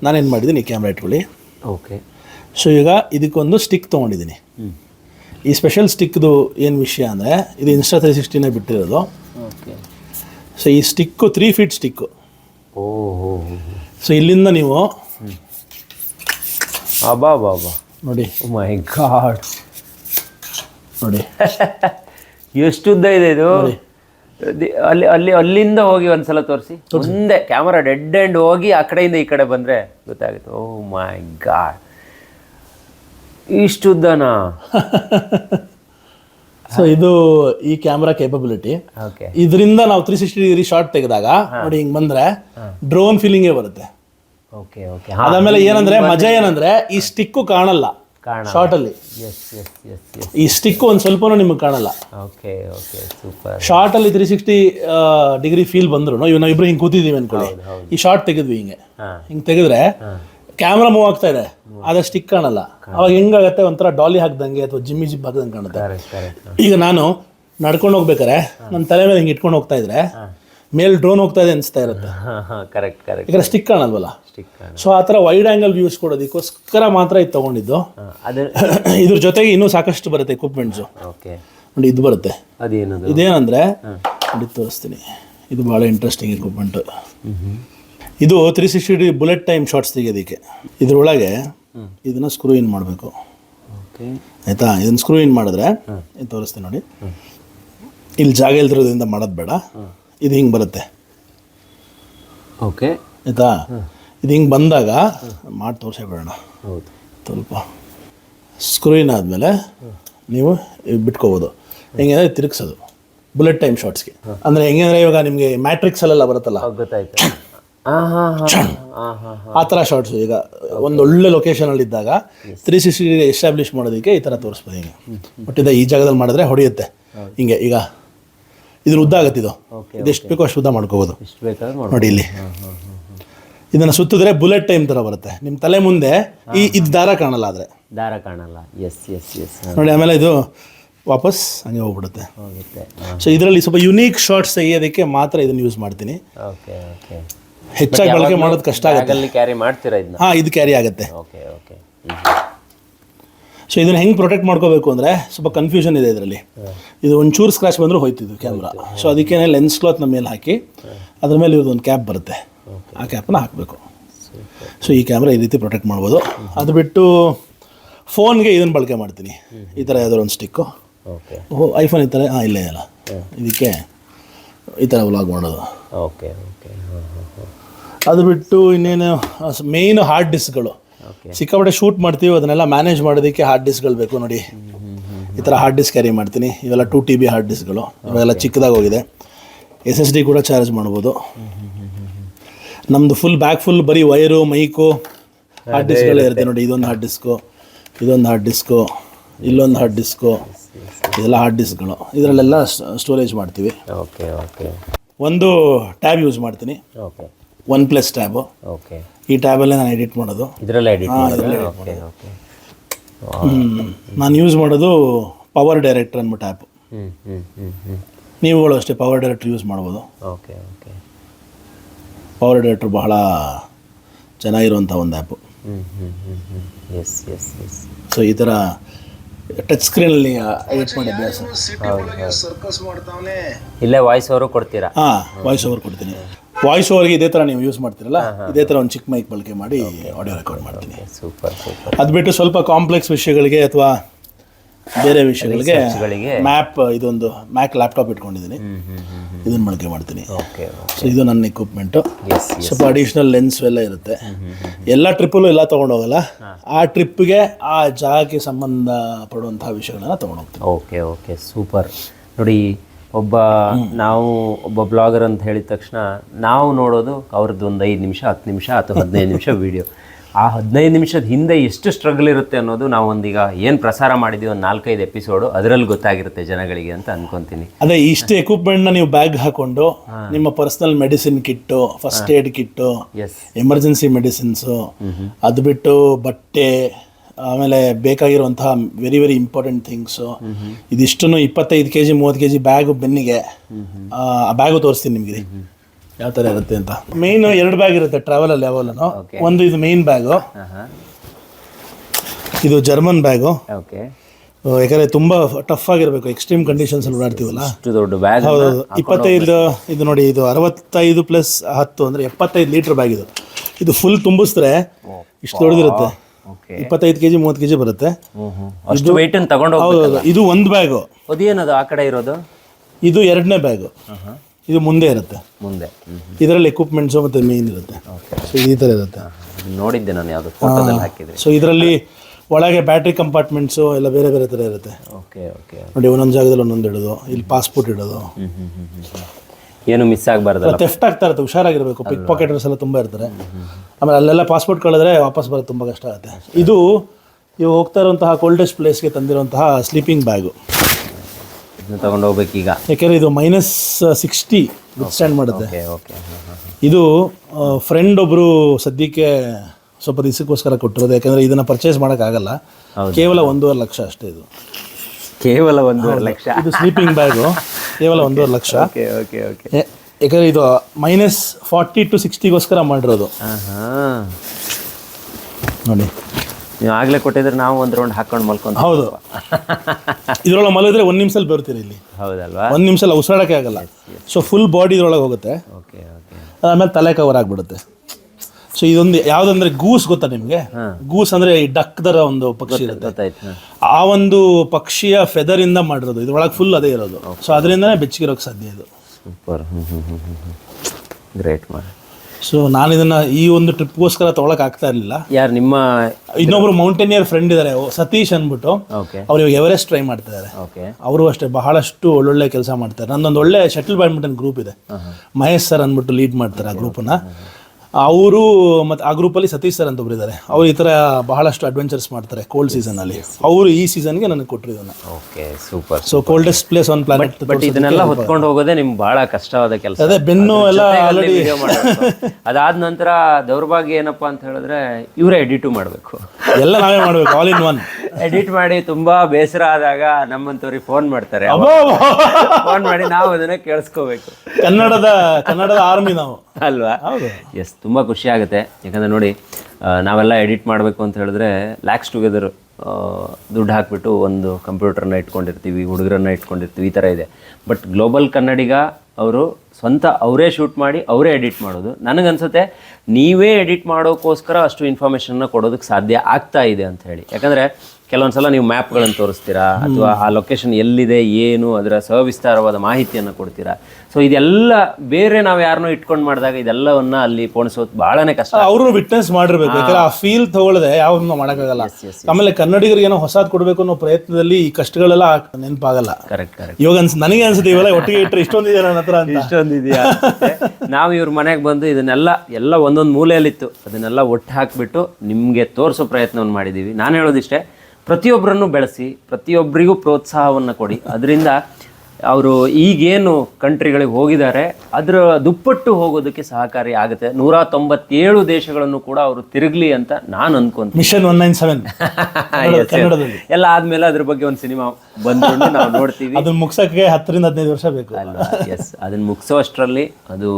B: ನಾನೇನು ಮಾಡಿದ್ದೀನಿ ಕ್ಯಾಮ್ರಾ ಇಟ್ಕೊಳ್ಳಿ.
A: ಓಕೆ
B: ಸೊ ಈಗ ಇದಕ್ಕೊಂದು ಸ್ಟಿಕ್ ತೊಗೊಂಡಿದ್ದೀನಿ. ಈ ಸ್ಪೆಷಲ್ ಸ್ಟಿಕ್ದು ಏನು ವಿಷಯ ಅಂದರೆ ಇದು ಇನ್ಸ್ಟಾ ತ್ರೀ ಸಿಕ್ಸ್ಟಿನೇ ಬಿಟ್ಟಿರೋದು.
A: ಓಕೆ
B: ಸೊ ಈ stick three feet stick
A: oh.
B: So ಇಲ್ಲಿಂದ ನೀವು
A: ಅಬಾ ಬಾಬಾ
B: ನೋಡಿ
A: ಮೈ ಗಾಡ್
B: ನೋಡಿ.
A: ಎಷ್ಟು ಉದ್ದ ಇದೆ? ಇದು ಅಲ್ಲಿ ಅಲ್ಲಿ ಅಲ್ಲಿಂದ ಹೋಗಿ ಒಂದ್ಸಲ ತೋರಿಸಿ. ಮುಂದೆ ಕ್ಯಾಮರಾ ಡೆಡ್ ಎಂಡ್ ಹೋಗಿ ಆ ಕಡೆಯಿಂದ ಈ ಕಡೆ ಬಂದ್ರೆ ಗೊತ್ತಾಗುತ್ತೆ. ಓ ಮೈ ಗಾಡ್ ಇಷ್ಟುದ್ದನಾ?
B: ಸೊ ಇದು ಈ ಕ್ಯಾಮ್ರಾ ಕೇಪಬಿಲಿಟಿ
A: ಓಕೆ
B: ಇದರಿಂದ ನಾವು ತ್ರೀ ಸಿಕ್ಸ್ಟಿ ಡಿಗ್ರಿ ಶಾರ್ಟ್ ತೆಗೆದಾಗ ನೋಡಿ ಹಿಂಗೆ ಬಂದ್ರೆ ಡ್ರೋನ್ ಫೀಲಿಂಗೇ ಬರುತ್ತೆ.
A: ಓಕೆ ಓಕೆ
B: ಅದಾದ್ಮೇಲೆ ಏನಂದ್ರೆ ಮಜಾ ಏನಂದ್ರೆ ಈ ಸ್ಟಿಕ್ಕು ಕಾಣಲ್ಲ
A: ಕಾಣ
B: ಶಾರ್ಟ್ ಅಲ್ಲಿ ಈ ಸ್ಟಿಕ್ ಒಂದ್ ಸ್ವಲ್ಪ ನಿಮಗೆ ಕಾಣಲ್ಲ.
A: ಓಕೆ ಓಕೆ ಸೂಪರ್
B: ಶಾರ್ಟ್ ಅಲ್ಲಿ ತ್ರೀ ಸಿಕ್ಸ್ಟಿ ಡಿಗ್ರಿ ಫೀಲ್ ಬಂದ್ರು ಇವ್ ನಾವಿಬ್ರು ಹಿಂಗೆ ಕೂತಿದ್ದೀವಿ ಅನ್ಕೊಳ್ಳಿ. ಈ ಶಾರ್ಟ್ ತೆಗೆದ್ವಿ ಹಿಂಗೆ. ಹಿಂಗೆ ತೆಗೆದ್ರೆ ಕ್ಯಾಮ್ರಾ ಮೂವ್ ಆಗ್ತಾ ಇದೆ ಆದ್ರೆ ಸ್ಟಿಕ್ ಕಾಣಲ್ಲ. ಅವಾಗ ಹೆಂಗಾಗತ್ತೆ? ಒಂಥರ ಡಾಲಿ ಹಾಕ್ದಂಗೆ ಅಥವಾ ಜಿಮ್ಮಿ ಜಿಪ್ ಹಾಕ್ದಂಗೆ ಕಾಣುತ್ತೆ. ಈಗ ನಾನು ನಡ್ಕೊಂಡು ಹೋಗ್ಬೇಕಾರೆ ನನ್ನ ತಲೆ ಮೇಲೆ ಹಿಂಗೆ ಇಟ್ಕೊಂಡು ಹೋಗ್ತಾ ಇದ್ರೆ ಮೇಲ್ ಡ್ರೋನ್ ಹೋಗ್ತಾ ಇದೆ ಅನಿಸ್ತಾ ಇರುತ್ತೆ.
A: ಹಾಂ ಹಾಂ ಕರೆಕ್ಟ್ ಕರೆಕ್ಟ್
B: ಯಾಕಂದ್ರೆ ಸ್ಟಿಕ್ ಕಾಣಲ್ವಲ್ಲ ಸೊ ಆ ಥರ ವೈಡ್ ಆ್ಯಂಗಲ್ ವ್ಯೂಸ್ ಕೊಡೋದಕ್ಕೋಸ್ಕರ ಮಾತ್ರ ಇದು ತೊಗೊಂಡಿದ್ದು. ಇದ್ರ ಜೊತೆಗೆ ಇನ್ನೂ ಸಾಕಷ್ಟು ಬರುತ್ತೆ ಎಕ್ವಿಪ್ಮೆಂಟ್ಸು
A: ಓಕೆ
B: ನೋಡಿ ಇದು ಬರುತ್ತೆ.
A: ಅದೇನದು?
B: ಇದೇನಂದ್ರೆ ನೋಡಿ ತೋರಿಸ್ತೀನಿ. ಇದು ಭಾಳ ಇಂಟ್ರೆಸ್ಟಿಂಗ್ ಎಕ್ವಿಪ್ಮೆಂಟು ಇದು three sixty degree bullet time shots ತೆಗೆಯೋದಕ್ಕೆ. ಇದ್ರೊಳಗೆ ಇದನ್ನ ಸ್ಕ್ರೂ ಇನ್ ಮಾಡಬೇಕು.
A: ಓಕೆ
B: ಆಯಿತಾ? ಇದನ್ನು ಸ್ಕ್ರೂ ಇನ್ ಮಾಡಿದ್ರೆ ತೋರಿಸ್ತೀನಿ ನೋಡಿ. ಇಲ್ಲಿ ಜಾಗ ಇಲ್ದಿರೋದ್ರಿಂದ ಮಾಡೋದು ಬೇಡ. ಇದು ಹಿಂಗೆ ಬರುತ್ತೆ.
A: ಓಕೆ.
B: ಆಯಿತಾ? ಇದು ಹಿಂಗೆ ಬಂದಾಗ ಮಾಡಿ ತೋರಿಸೇ ಬೇಡ
A: ಹೌದು.
B: ಸ್ವಲ್ಪ ಸ್ಕ್ರೀನ್ ಆದಮೇಲೆ ನೀವು ಬಿಟ್ಕೋಬೋದು. ಹೆಂಗೆ ಅಂದರೆ ತಿರುಗಿಸೋದು. ಬುಲೆಟ್ ಟೈಮ್ ಶಾರ್ಟ್ಸ್ಗೆ ಅಂದರೆ ಹೆಂಗೆ ಅಂದರೆ ಇವಾಗ ನಿಮಗೆ ಮ್ಯಾಟ್ರಿಕ್ಸಲ್ಲೆಲ್ಲ ಬರುತ್ತಲ್ಲ?
A: ಗೊತ್ತಾಯ್ತು.
B: ಆ ಥರ ಶಾರ್ಟ್ಸ್ ಈಗ ಒಂದು ಒಳ್ಳೆ ಲೊಕೇಶನಲ್ಲಿ ಇದ್ದಾಗ ತ್ರೀ ಸಿಕ್ಸ್ಟಿ ಎಸ್ಟಾಬ್ಲಿಷ್ ಮಾಡೋದಕ್ಕೆ ಈ ಥರ ತೋರಿಸ್ಬೋದು ಹಿಂಗೆ. ಬಟ್ ಇದು ಈ ಜಾಗದಲ್ಲಿ ಮಾಡಿದ್ರೆ ಹೊಡೆಯುತ್ತೆ. ಹಿಂಗೆ ಈಗ ಇದ್ರ ಉದ್ದ ಆಗುತ್ತೆ ಇದು. ಇದೆಷ್ಟು ಬೇಕೋ ಅಷ್ಟು ಉದ್ದ ಮಾಡ್ಕೋಬೋದು. ನೋಡಿ ಇಲ್ಲಿ. ಇದನ್ನು ಸುತ್ತಿದ್ರೆ ಬುಲೆಟ್ ಟೈಮ್ ಥರ ಬರುತ್ತೆ. ನಿಮ್ಮ ತಲೆ ಮುಂದೆ ಈ ಇದು ದಾರ ಕಾಣಲ್ಲ ಆದರೆ.
A: ದಾರ ಕಾಣಲ್ಲ. ಎಸ್ ಎಸ್ ಎಸ್
B: ನೋಡಿ ಆಮೇಲೆ ಇದು ವಾಪಸ್ ಹಂಗೆ ಹೋಗ್ಬಿಡುತ್ತೆ. ಸೊ ಇದರಲ್ಲಿ ಸ್ವಲ್ಪ ಯುನೀಕ್ ಶಾರ್ಟ್ಸ್ ತೆಗೆಯೋದಕ್ಕೆ ಮಾತ್ರ ಇದನ್ನು ಯೂಸ್ ಮಾಡ್ತೀನಿ.
A: ಓಕೆ ಓಕೆ
B: ಹೆಚ್ಚಾಗಿ ಬಳಕೆ ಮಾಡೋದು ಕಷ್ಟ ಆಗುತ್ತೆ.
A: ಅಲ್ಲಿ ಕ್ಯಾರಿ ಮಾಡ್ತೀರಾ
B: ಹಾಂ ಇದು ಕ್ಯಾರಿ ಆಗುತ್ತೆ.
A: ಓಕೆ ಓಕೆ
B: ಸೊ ಇದನ್ನು ಹೆಂಗೆ ಪ್ರೊಟೆಕ್ಟ್ ಮಾಡ್ಕೋಬೇಕು ಅಂದರೆ ಸ್ವಲ್ಪ ಕನ್ಫ್ಯೂಷನ್ ಇದೆ ಇದರಲ್ಲಿ. ಇದು ಒಂಚೂರು ಸ್ಕ್ರಾಚ್ ಬಂದರೂ ಇದು ಕ್ಯಾಮ್ರಾ ಸೊ ಅದಕ್ಕೇನೆ ಲೆನ್ಸ್ ಕ್ಲಾತ್ ನಮ್ಮ ಮೇಲೆ ಹಾಕಿ ಅದ್ರ ಮೇಲೆ ಇವ್ರದ್ದು ಒಂದು ಕ್ಯಾಪ್ ಬರುತ್ತೆ ಆ ಕ್ಯಾಪನ್ನ ಹಾಕಬೇಕು. ಸೊ ಈ ಕ್ಯಾಮ್ರಾ ಈ ರೀತಿ ಪ್ರೊಟೆಕ್ಟ್ ಮಾಡ್ಬೋದು. ಅದು ಬಿಟ್ಟು ಫೋನ್ಗೆ ಇದನ್ನು ಬಳಕೆ ಮಾಡ್ತೀನಿ. ಈ ಥರ ಯಾವ್ದಾದ್ರು ಒಂದು ಸ್ಟಿಕ್ಕು
A: ಓಕೆ.
B: ಐಫೋನ್ ಈ ಥರ ಹಾಂ ಇಲ್ಲೇ ಇಲ್ಲ. ಇದಕ್ಕೆ ಈ ಥರ ವ್ಲಾಗ್ ಮಾಡೋದು.
A: Okay okay.
B: ಅದು ಬಿಟ್ಟು ಇನ್ನೇನು ಮೇಯ್ನ್ ಹಾರ್ಡ್ ಡಿಸ್ಕ್ಗಳು ಸಿಕ್ಕಾಪಟ್ಟೆ ಶೂಟ್ ಮಾಡ್ತೀವಿ ಅದನ್ನೆಲ್ಲ ಮ್ಯಾನೇಜ್ ಮಾಡೋದಕ್ಕೆ ಹಾರ್ಡ್ ಡಿಸ್ಕ್ಗಳು ಬೇಕು ನೋಡಿ. ಈ ಥರ ಹಾರ್ಡ್ ಡಿಸ್ಕ್ ಕ್ಯಾರಿ ಮಾಡ್ತೀನಿ. ಇವೆಲ್ಲ ಟೂ ಟಿ ಬಿ ಹಾರ್ಡ್ ಡಿಸ್ಕ್ಗಳು ಇವೆಲ್ಲ ಚಿಕ್ಕದಾಗಿ ಹೋಗಿದೆ. ಎಸ್ ಎಸ್ ಡಿ ಕೂಡ ಚಾರ್ಜ್ ಮಾಡ್ಬೋದು. ನಮ್ಮದು ಫುಲ್ ಬ್ಯಾಕ್ ಫುಲ್ ಬರೀ ವೈರು ಮೈಕು ಹಾರ್ಡ್ ಡಿಸ್ಕ್ಗಳೇ ಇರುತ್ತೆ. ನೋಡಿ. ಇದೊಂದು ಹಾರ್ಡ್ ಡಿಸ್ಕು ಇದೊಂದು ಹಾರ್ಡ್ ಡಿಸ್ಕು ಇಲ್ಲೊಂದು ಹಾರ್ಡ್ ಡಿಸ್ಕು ಇದೆಲ್ಲ ಹಾರ್ಡ್ ಡಿಸ್ಕ್ಗಳು ಇದರಲ್ಲೆಲ್ಲ ಸ್ಟೋರೇಜ್ ಮಾಡ್ತೀವಿ.
A: ಓಕೆ ಓಕೆ
B: ಒಂದು ಟ್ಯಾಬ್ ಯೂಸ್ ಮಾಡ್ತೀನಿ.
A: Okay
B: one plus tab
A: okay
B: ಈ ಟ್ಯಾಬಲ್ಲೇ ನಾನು ಎಡಿಟ್ ಮಾಡೋದು.
A: ಇದರಲ್ಲೇ ಎಡಿಟ್ ಓಕೆ ಓಕೆ
B: ನಾನು ಯೂಸ್ ಮಾಡೋದು ಪವರ್ ಡೈರೆಕ್ಟರ್ ಅಂದ್ಬಿಟ್ಟು ಆ್ಯಪ್
A: ಹ್ಞೂ ಹ್ಞೂ ಹ್ಞೂ ಹ್ಞೂ
B: ನೀವುಗಳು ಅಷ್ಟೇ ಪವರ್ ಡೈರೆಕ್ಟರ್ ಯೂಸ್ ಮಾಡ್ಬೋದು.
A: ಓಕೆ ಓಕೆ
B: ಪವರ್ ಡೈರೆಕ್ಟರ್ ಬಹಳ ಚೆನ್ನಾಗಿರುವಂಥ ಒಂದು ಆ್ಯಪು
A: ಹ್ಞೂ ಹ್ಞೂ ಹ್ಞೂ ಹ್ಞೂ ಎಸ್ ಎಸ್ ಎಸ್
B: ಸೊ ಈ ಥರ ಟಚ್ ಸ್ಕ್ರೀನಲ್ಲಿ ಎಡಿಟ್ ಮಾಡಿ ಅಭ್ಯಾಸ.
A: ಇಲ್ಲೇ ವಾಯ್ಸ್ ಅವರು ಕೊಡ್ತೀರಾ?
B: ಹಾಂ ವಾಯ್ಸ್ ಓವರ್ ಕೊಡ್ತೀನಿ. ವಾಯ್ಸ್ ಓವರ್ಗೆ ಇದೇ ಥರ ನೀವು ಯೂಸ್ ಮಾಡ್ತೀರಲ್ಲ ಇದೇ ಥರ ಒಂದು ಚಿಕ್ಕ ಮೈಕ್ ಬಳಕೆ ಮಾಡಿ ಆಡಿಯೋ ರೆಕಾರ್ಡ್ ಮಾಡ್ತೀನಿ.
A: ಸೂಪರ್ ಸೂಪರ್
B: ಅದು ಬಿಟ್ಟು ಸ್ವಲ್ಪ ಕಾಂಪ್ಲೆಕ್ಸ್ ವಿಷಯಗಳಿಗೆ ಅಥವಾ ಬೇರೆ ವಿಷಯಗಳಿಗೆ ಮ್ಯಾಪ್ ಇದೊಂದು ಮ್ಯಾಕ್ ಲ್ಯಾಪ್ಟಾಪ್ ಇಟ್ಕೊಂಡಿದ್ದೀನಿ. ಇದನ್ನ ಬಳಕೆ ಮಾಡ್ತೀನಿ.
A: ಓಕೆ
B: ಸೊ ಇದು ನನ್ನ ಎಕ್ವಿಪ್ಮೆಂಟು
A: ಎಸ್
B: ಸ್ವಲ್ಪ ಅಡಿಷ್ನಲ್ ಲೆನ್ಸ್ ಎಲ್ಲ ಇರುತ್ತೆ. ಎಲ್ಲ ಟ್ರಿಪ್ಪಲ್ಲೂ ಎಲ್ಲ ತೊಗೊಂಡೋಗಲ್ಲ. ಆ ಟ್ರಿಪ್ಗೆ ಆ ಜಾಗಕ್ಕೆ ಸಂಬಂಧ ಪಡುವಂತಹ ವಿಷಯಗಳನ್ನ ತೊಗೊಂಡೋಗ್ತೀನಿ.
A: ಓಕೆ ಓಕೆ ಸೂಪರ್ ನೋಡಿ ಒಬ್ಬ ನಾವು ಒಬ್ಬ ಬ್ಲಾಗರ್ ಅಂತ ಹೇಳಿದ ತಕ್ಷಣ ನಾವು ನೋಡೋದು ಅವ್ರದ್ದು ಒಂದು ಐದು ನಿಮಿಷ ಹತ್ತು ನಿಮಿಷ ಅಥವಾ ಹದಿನೈದು ನಿಮಿಷ ವಿಡಿಯೋ. ಆ ಹದಿನೈದು ನಿಮಿಷದ ಹಿಂದೆ ಎಷ್ಟು ಸ್ಟ್ರಗಲ್ ಇರುತ್ತೆ ಅನ್ನೋದು ನಾವು ಒಂದೀಗ ಏನು ಪ್ರಸಾರ ಮಾಡಿದ್ದೀವಿ ಒಂದು ನಾಲ್ಕೈದು ಎಪಿಸೋಡು ಅದರಲ್ಲಿ ಗೊತ್ತಾಗಿರುತ್ತೆ ಜನಗಳಿಗೆ ಅಂತ ಅನ್ಕೊಂತೀನಿ.
B: ಅದೇ ಇಷ್ಟು ಎಕ್ವಿಪ್ಮೆಂಟ್ನ ನೀವು ಬ್ಯಾಗ್ ಹಾಕೊಂಡು ನಿಮ್ಮ personal medicine kit first aid kit
A: yes
B: emergency medicines ಅದು ಬಿಟ್ಟು ಬಟ್ಟೆ ಆಮೇಲೆ ಬೇಕಾಗಿರುವಂತಹ ವೆರಿ ವೆರಿ ಇಂಪಾರ್ಟೆಂಟ್ ಥಿಂಗ್ಸು ಇದಿಷ್ಟನ್ನು ಇಪ್ಪತ್ತೈದು ಕೆ ಜಿ ಮೂವತ್ತು ಕೆ ಜಿ ಬ್ಯಾಗು ಬೆನ್ನಿಗೆ ಆ ಬ್ಯಾಗು ತೋರಿಸ್ತೀನಿ ನಿಮಗೆ ಯಾವ ಥರ ಇರುತ್ತೆ ಅಂತ. ಮೇಯ್ನ್ ಎರಡು ಬ್ಯಾಗ್ ಇರುತ್ತೆ ಟ್ರಾವೆಲಲ್ಲಿ ಯಾವಾಗಲೂ.
A: Okay.
B: ಒಂದು ಇದು ಮೇಯ್ನ್ ಬ್ಯಾಗು ಇದು ಜರ್ಮನ್ ಬ್ಯಾಗು
A: ಓಕೆ
B: ತುಂಬಾ ತುಂಬ ಟಫ್ ಆಗಿರ್ಬೇಕು ಎಕ್ಸ್ಟ್ರೀಮ್ ಓಡಾಡ್ತೀವಲ್ಲ.
A: ದೊಡ್ಡ ಬ್ಯಾಗ್
B: ಹೌದೌದು. ಇಪ್ಪತ್ತೈದು ಇದು ನೋಡಿ ಇದು ಅರವತ್ತೈದು ಪ್ಲಸ್ ಹತ್ತು ಅಂದ್ರೆ ಎಪ್ಪತ್ತೈದು ಲೀಟರ್ ಬ್ಯಾಗ್ ಇದು. ಇದು ಫುಲ್ ತುಂಬಿಸಿದ್ರೆ ಇಷ್ಟು ದೊಡ್ಡದಿರುತ್ತೆ. ಇಪ್ಪತ್ತೈದು ಕೆಜಿ ಮೂವತ್ತು ಕೆಜಿ ಬರುತ್ತೆ.
A: ಅಷ್ಟು ಅಷ್ಟು ವೆಯ್ಟನ್ನು ತಗೊಂಡು
B: ಹೌದೌದು ಇದು ಒಂದು ಬ್ಯಾಗು.
A: ಅದೇನದು ಆ ಕಡೆ ಇರೋದು?
B: ಇದು ಎರಡನೇ ಬ್ಯಾಗು. ಇದು ಮುಂದೆ ಇರುತ್ತೆ.
A: ಮುಂದೆ.
B: ಇದರಲ್ಲಿ ಎಕ್ವಿಪ್ಮೆಂಟ್ಸು ಮತ್ತು ಮೇನ್ ಇರುತ್ತೆ. ಸೊ ಈ ಥರ ಇರುತ್ತೆ.
A: ನೋಡಿದ್ದೆ ನಾನು ಯಾವುದು ಫೋಟೋದಲ್ಲಿ ಹಾಕಿದ್ರಿ.
B: ಸೊ ಇದರಲ್ಲಿ ಒಳಗೆ ಬ್ಯಾಟ್ರಿ ಕಂಪಾರ್ಟ್ಮೆಂಟ್ಸು ಎಲ್ಲ ಬೇರೆ ಬೇರೆ ಥರ ಇರುತ್ತೆ.
A: ಓಕೆ ಓಕೆ
B: ನೋಡಿ ಒಂದೊಂದು ಜಾಗದಲ್ಲಿ ಒಂದೊಂದು ಇಡೋದು. ಇಲ್ಲಿ ಪಾಸ್ಪೋರ್ಟ್ ಇಡೋದು.
A: ಏನು ಮಿಸ್ ಆಗಬಾರ್ದು
B: ಥೆಫ್ಟ್ ಆಗ್ತಾ ಇರುತ್ತೆ ಹುಷಾರಾಗಿರಬೇಕು ಪಿಕ್ ಪಾಕೆಟರ್ಸ್ ಎಲ್ಲ ತುಂಬ ಇರ್ತಾರೆ. ಆಮೇಲೆ ಅಲ್ಲೆಲ್ಲ ಪಾಸ್ಪೋರ್ಟ್ ಕಳೆದ್ರೆ ವಾಪಸ್ ಬರೋದು ತುಂಬ ಕಷ್ಟ ಆಗುತ್ತೆ. ಇದು ಇವು ಹೋಗ್ತಾ ಇರುವಂತಹ ಕೋಲ್ಡೆಸ್ಟ್ ಪ್ಲೇಸ್ಗೆ ತಂದಿರುವಂತಹ ಸ್ಲೀಪಿಂಗ್ ಬ್ಯಾಗು
A: ತಗೊಂಡು ಹೋಗ್ಬೇಕೀಗ.
B: ಯಾಕೆಂದ್ರೆ ಇದು ಮೈನಸ್ ಸಿಕ್ಸ್ಟಿ ಸ್ಟ್ಯಾಂಡ್ ಮಾಡುತ್ತೆ. ಇದು ಫ್ರೆಂಡ್ ಒಬ್ಬರು ಸದ್ಯಕ್ಕೆ ಸ್ವಲ್ಪ ದಿವಸಕ್ಕೋಸ್ಕರ ಕೊಟ್ಟಿರೋದು. ಯಾಕಂದ್ರೆ ಇದನ್ನ ಪರ್ಚೇಸ್ ಮಾಡೋಕ್ಕಾಗಲ್ಲ. ಕೇವಲ ಒಂದೂವರೆ ಲಕ್ಷ ಅಷ್ಟೇ ಇದು.
A: ಕೇವಲ ಒಂದೂವರೆ ಲಕ್ಷ.
B: ಇದು ಸ್ಲೀಪಿಂಗ್ ಬ್ಯಾಗು ಕೇವಲ ಒಂದೂವರೆ ಲಕ್ಷ.
A: Okay okay okay.
B: ಯಾಕಂದರೆ ಇದು ಮೈನಸ್ ಫಾರ್ಟಿ ಟು ಸಿಕ್ಸ್ಟಿಗೋಸ್ಕರ ಮಾಡಿರೋದು. ನೋಡಿ.
A: ನೀವು ಆಗಲೇ ಕೊಟ್ಟಿದ್ರೆ ನಾವು ಒಂದು ರೌಂಡ್ ಹಾಕೊಂಡು ಮಲ್ಕೊಂಡು
B: ಹೌದು. ಇದ್ರೊಳಗೆ ಮಲಗಿದ್ರೆ ಒಂದು ನಿಮಿಷದಲ್ಲಿ ಬರ್ತೀರಿ ಇಲ್ಲಿ.
A: ಹೌದಲ್ವಾ?
B: ಒಂದು ನಿಮಿಷ ಉಸಿರಾಡೋಕ್ಕೆ ಆಗಲ್ಲ. ಸೊ ಫುಲ್ ಬಾಡಿ ಇದ್ರೊಳಗೆ ಹೋಗುತ್ತೆ.
A: Okay okay.
B: ಆಮೇಲೆ ತಲೆ ಕವರ್ ಆಗಿಬಿಡುತ್ತೆ. ಸೊ ಇದೊಂದು ಯಾವ್ದಂದ್ರೆ ಗೂಸ್ ಗೊತ್ತಾ ನಿಮಗೆ? ಗೂಸ್ ಅಂದ್ರೆ ಈ ಡಕ್ ದರ ಒಂದು ಪಕ್ಷಿ ಇರುತ್ತೆ. ಆ ಒಂದು ಪಕ್ಷಿಯ ಫೆದರ್ ಇಂದ ಮಾಡಿರೋದು ಇದ್ರೊಳಗೆ ಫುಲ್ ಅದೇ ಇರೋದು. ಸೊ ಅದರಿಂದನೇ ಬೆಚ್ಚಗಿರೋಕೆ ಸಾಧ್ಯ ಇದು.
A: ಸೂಪರ್ ಗ್ರೇಟ್ ಮಾಡಿ
B: ಸೊ ನಾನು ಇದನ್ನ ಈ ಒಂದು ಟ್ರಿಪ್ಗೋಸ್ಕರ ತೊಗೊಳಕ್ ಆಗ್ತಾ ಇರಲಿಲ್ಲ.
A: ಯಾರು ನಿಮ್ಮ
B: ಇನ್ನೊಬ್ರು ಮೌಂಟೇನಿಯರ್ ಫ್ರೆಂಡ್ ಇದ್ದಾರೆ ಸತೀಶ್ ಅಂದ್ಬಿಟ್ಟು ಅವ್ರು ಇವಾಗ ಎವರೆಸ್ಟ್ ಟ್ರೈ ಮಾಡ್ತಿದ್ದಾರೆ
A: ಓಕೆ
B: ಅವರು ಅಷ್ಟೇ ಬಹಳಷ್ಟು ಒಳ್ಳೊಳ್ಳೆ ಕೆಲಸ ಮಾಡ್ತಾರೆ. ನಂದೊಂದು ಒಳ್ಳೆ ಶಟಲ್ ಬ್ಯಾಡ್ಮಿಂಟನ್ ಗ್ರೂಪ್ ಇದೆ. ಮಹೇಶ್ ಸರ್ ಅಂದ್ಬಿಟ್ಟು ಲೀಡ್ ಮಾಡ್ತಾರೆ ಆ ಗ್ರೂಪನ್ನ ಅವರು ಮತ್ತು ಆ ಗ್ರೂಪಲ್ಲಿ ಸತೀಶ್ ಸರ್ ಅಂತ ಒಬ್ಬರು ಇದ್ದಾರೆ ಅವ್ರು ಈ ಥರ ಬಹಳಷ್ಟು ಅಡ್ವೆಂಚರ್ಸ್ ಮಾಡ್ತಾರೆ ಕೋಲ್ಡ್ ಸೀಸನಲ್ಲಿ ಅವರು ಈ ಸೀಸನ್ಗೆ ನನಗೆ ಕೊಟ್ಟರು ಇದನ್ನು
A: okay super
B: so coldest place on planet
A: but ಇದನ್ನೆಲ್ಲ ಹೊತ್ಕೊಂಡು ಹೋಗೋದೇ ನಿಮ್ಗೆ ಬಹಳ ಕಷ್ಟವಾದ ಕೆಲಸ.
B: ಅದೇ ಬೆನ್ನು ಎಲ್ಲ ಆಲ್ರೆಡಿ
A: ಅದಾದ ನಂತರ ದೌರ್ಭಾಗ್ಯ ಏನಪ್ಪಾ ಅಂತ ಹೇಳಿದ್ರೆ ಇವರೇ ಎಡಿಟು ಮಾಡಬೇಕು.
B: ಎಲ್ಲ ನಾವೇ ಮಾಡಬೇಕು ಆಲ್ ಇನ್ ಒನ್
A: ಎಡಿಟ್ ಮಾಡಿ ತುಂಬಾ ಬೇಸರ ಆದಾಗ ನಮ್ಮಂತವ್ರಿಗೆ ಫೋನ್ ಮಾಡ್ತಾರೆ. ಫೋನ್ ಮಾಡಿ ನಾವು ಅದನ್ನ ಕೇಳಿಸ್ಕೋಬೇಕು.
B: ಕನ್ನಡದ ಕನ್ನಡದ ಆರ್ಮಿ ನಾವು.
A: ಅಲ್ವಾ? ಎಸ್ ತುಂಬ ಖುಷಿ ಆಗುತ್ತೆ. ಯಾಕಂದರೆ ನೋಡಿ ನಾವೆಲ್ಲ ಎಡಿಟ್ ಮಾಡಬೇಕು ಅಂತ ಹೇಳಿದ್ರೆ ಲ್ಯಾಕ್ಸ್ ಟುಗೆದರ್ ದುಡ್ಡು ಹಾಕ್ಬಿಟ್ಟು ಒಂದು ಕಂಪ್ಯೂಟರ್ನ ಇಟ್ಕೊಂಡಿರ್ತೀವಿ, ಹುಡುಗರನ್ನ ಇಟ್ಕೊಂಡಿರ್ತೀವಿ, ಈ ಥರ ಇದೆ. ಬಟ್ ಗ್ಲೋಬಲ್ ಕನ್ನಡಿಗ ಅವರು ಸ್ವಂತ ಅವರೇ ಶೂಟ್ ಮಾಡಿ ಅವರೇ ಎಡಿಟ್ ಮಾಡೋದು. ನನಗನ್ಸುತ್ತೆ ನೀವೇ ಎಡಿಟ್ ಮಾಡೋಕ್ಕೋಸ್ಕರ ಅಷ್ಟು ಇನ್ಫಾರ್ಮೇಷನ್ನ ಕೊಡೋದಕ್ಕೆ ಸಾಧ್ಯ ಆಗ್ತಾ ಇದೆ ಅಂತ ಹೇಳಿ. ಯಾಕಂದರೆ ಕೆಲವೊಂದು ಸಲ ನೀವು ಮ್ಯಾಪ್ಗಳನ್ನು ತೋರಿಸ್ತೀರಾ? ಅಥವಾ ಆ ಲೊಕೇಶನ್ ಎಲ್ಲಿದೆ ಏನು ಅದರ ಸವಿಸ್ತಾರವಾದ ಮಾಹಿತಿಯನ್ನು ಕೊಡ್ತೀರಾ? ಸೊ ಇದೆಲ್ಲ ಬೇರೆ ನಾವು ಯಾರನ್ನೂ ಇಟ್ಕೊಂಡು ಮಾಡಿದಾಗ ಇದೆಲ್ಲವನ್ನ ಅಲ್ಲಿ ಪೋಣಿಸೋದು ಬಹಳನೇ ಕಷ್ಟ
B: ಅವರು ವಿಟ್ನೆಸ್ ಮಾಡಿರ್ಬೇಕು. ಯಾಕಂದ್ರೆ ಆ ಫೀಲ್ ತಗೊಳ್ಳದೆ ಯಾವ್ದು ಮಾಡೋಕ್ಕಾಗಲ್ಲ. ಆಮೇಲೆ ಕನ್ನಡಿಗರಿಗೆ ಏನೋ ಹೊಸದ್ ಕೊಡಬೇಕು ಅನ್ನೋ ಪ್ರಯತ್ನದಲ್ಲಿ ಈ ಕಷ್ಟಗಳೆಲ್ಲ ನೆನಪಾಗಲ್ಲ.
A: ಕರೆಕ್ಟ್ ಕರೆಕ್ಟ್
B: ಇವಾಗ ಅನ್ಸ್ ನನಗೆ ಅನ್ಸುತ್ತೆ ಇವೆಲ್ಲ ಒಟ್ಟಿಗೆ ಇಟ್ಟರೆ ಇಷ್ಟೊಂದಿದೆ ನನ್ನ ಹತ್ರ
A: ಇಷ್ಟೊಂದಿದೆಯಾ? ನಾವು ಇವ್ರ ಮನೆಗೆ ಬಂದು ಇದನ್ನೆಲ್ಲ ಎಲ್ಲ ಒಂದೊಂದು ಮೂಲೆಯಲ್ಲಿತ್ತು. ಅದನ್ನೆಲ್ಲ ಒಟ್ಟು ಹಾಕ್ಬಿಟ್ಟು ನಿಮಗೆ ತೋರಿಸೋ ಪ್ರಯತ್ನವನ್ನು ಮಾಡಿದ್ದೀವಿ ನಾನು ಹೇಳೋದಿಷ್ಟೇ ಪ್ರತಿಯೊಬ್ಬರನ್ನು ಬೆಳೆಸಿ ಪ್ರತಿಯೊಬ್ಬರಿಗೂ ಪ್ರೋತ್ಸಾಹವನ್ನು ಕೊಡಿ. ಅದರಿಂದ ಅವರು ಈಗೇನು ಕಂಟ್ರಿಗಳಿಗೆ ಹೋಗಿದ್ದಾರೆ ಅದರ ದುಪ್ಪಟ್ಟು ಹೋಗೋದಕ್ಕೆ ಸಹಕಾರಿ ಆಗುತ್ತೆ. ನೂರ ತೊಂಬತ್ತೇಳು ದೇಶಗಳನ್ನು ಕೂಡ ಅವರು ತಿರುಗಲಿ ಅಂತ ನಾನು ಅನ್ಕೊಂತೀನಿ.
B: ಮಿಷನ್ ಒನ್ ನೈನ್ ಸೆವೆನ್
A: ಎಲ್ಲ ಆದ್ಮೇಲೆ ಅದ್ರ ಬಗ್ಗೆ ಒಂದು ಸಿನಿಮಾ ಬಂದ್ಬಿಟ್ಟು ನಾವು ನೋಡ್ತೀವಿ.
B: ಅದನ್ನ ಮುಗ್ಸಕ್ಕೆ ಹತ್ತರಿಂದ ಹದಿನೈದು ವರ್ಷ ಬೇಕು.
A: ಎಸ್ ಅದನ್ನ ಮುಗಿಸೋ ಅಷ್ಟರಲ್ಲಿ ಅದು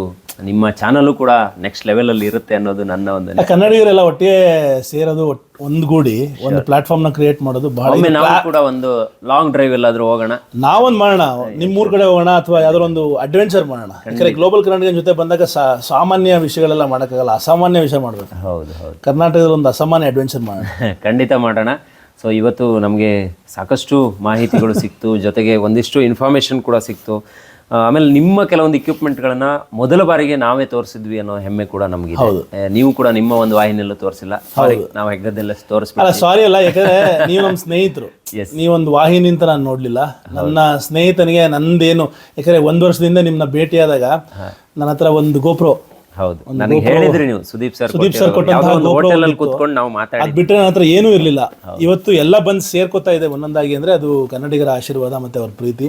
A: ನಿಮ್ಮ ಚಾನಲು ಕೂಡ ನೆಕ್ಸ್ಟ್ ಲೆವೆಲಲ್ಲಿ ಇರುತ್ತೆ ಅನ್ನೋದು ನನ್ನ ಒಂದು
B: ಕನ್ನಡಿಗರೆಲ್ಲ ಒಟ್ಟಿಗೆ ಸೇರೋದು ಒಂದು ಒಂದ್ಗೂಡಿ ಒಂದು ಪ್ಲಾಟ್ಫಾರ್ಮ್ನ ಕ್ರಿಯೇಟ್ ಮಾಡೋದು ಬಹಳ
A: ನಾವು ಕೂಡ ಒಂದು ಲಾಂಗ್ ಡ್ರೈವ್ ಎಲ್ಲಾದ್ರೂ ಹೋಗೋಣ.
B: ನಾವೊಂದು ಮಾಡೋಣ. ನಿಮ್ಮ ಊರ್ ಕಡೆ ಹೋಗೋಣ ಅಥವಾ ಯಾವ್ದಾದ್ರು ಒಂದು ಅಡ್ವೆಂಚರ್ ಮಾಡೋಣ. ಯಾಕಂದ್ರೆ ಗ್ಲೋಬಲ್ ಕನ್ನಡಿಗನ ಜೊತೆ ಬಂದಾಗ ಸಾಮಾನ್ಯ ವಿಷಯಗಳೆಲ್ಲ ಮಾಡೋಕ್ಕಾಗಲ್ಲ. ಅಸಾಮಾನ್ಯ ವಿಷಯ ಮಾಡ್ಬೇಕು.
A: ಹೌದು ಹೌದು.
B: ಕರ್ನಾಟಕದಲ್ಲಿ ಒಂದು ಅಸಾಮಾನ್ಯ ಅಡ್ವೆಂಚರ್ ಮಾಡೋಣ.
A: ಖಂಡಿತ ಮಾಡೋಣ. ಸೊ ಇವತ್ತು ನಮಗೆ ಸಾಕಷ್ಟು ಮಾಹಿತಿಗಳು ಸಿಕ್ತು. ಜೊತೆಗೆ ಒಂದಿಷ್ಟು ಇನ್ಫಾರ್ಮೇಷನ್ ಕೂಡ ಸಿಕ್ತು. ಆಮೇಲೆ ನಿಮ್ಮ ಕೆಲವೊಂದು ಇಕ್ವಿಪ್ಮೆಂಟ್ಗಳನ್ನ ಮೊದಲ ಬಾರಿಗೆ ನಾವೇ ತೋರಿಸಿದ್ವಿ ಅನ್ನೋ ಹೆಮ್ಮೆ ಕೂಡ ನಮಗೆ ನೀವು ಕೂಡ ನಿಮ್ಮ ಒಂದು ವಾಹಿನಿಯಲ್ಲೂ ತೋರಿಸಿಲ್ಲ. ಸಾರಿ ನಾವು ಹೆಗ್ಗದ್ದೆಲ್ಲ ತೋರಿಸ್ಬೇಕು
B: ಸಾರಿ ಅಲ್ಲ ಯಾಕಂದ್ರೆ ನೀವು ನಮ್ಮ ಸ್ನೇಹಿತರು. ನೀವೊಂದು ವಾಹಿನಿ ಅಂತ ನಾನು ನೋಡ್ಲಿಲ್ಲ. ನನ್ನ ಸ್ನೇಹಿತನಿಗೆ ನಂದೇನು ಯಾಕಂದ್ರೆ ಒಂದ್ ವರ್ಷದಿಂದ ನಿಮ್ನ ಭೇಟಿಯಾದಾಗ ನನ್ನ ಹತ್ರ ಒಂದು ಗೋಪ್ರೋ
A: ಹೌದು. ನನಗೆ ಹೇಳಿದ್ರಿ ನೀವು ಸುದೀಪ್ ಸರ್
B: ಸುದೀಪ್ ಸರ್. ಕೊಟ್ಟಂತಹ
A: ಹೋಟೆಲ್ ಅಲ್ಲಿ ಕೂತ್ಕೊಂಡು ನಾವು ಮಾತಾಡಿ
B: ಅದ್ ಬಿಟ್ರೆ ನನ್ನ ಹತ್ರ ಏನೂ ಇರಲಿಲ್ಲ. ಇವತ್ತು ಎಲ್ಲ ಬಂದು ಸೇರ್ಕೋತಾ ಇದೆ ಒಂದೊಂದಾಗಿ ಅಂದ್ರೆ ಅದು ಕನ್ನಡಿಗರ ಆಶೀರ್ವಾದ ಮತ್ತೆ ಅವ್ರ ಪ್ರೀತಿ.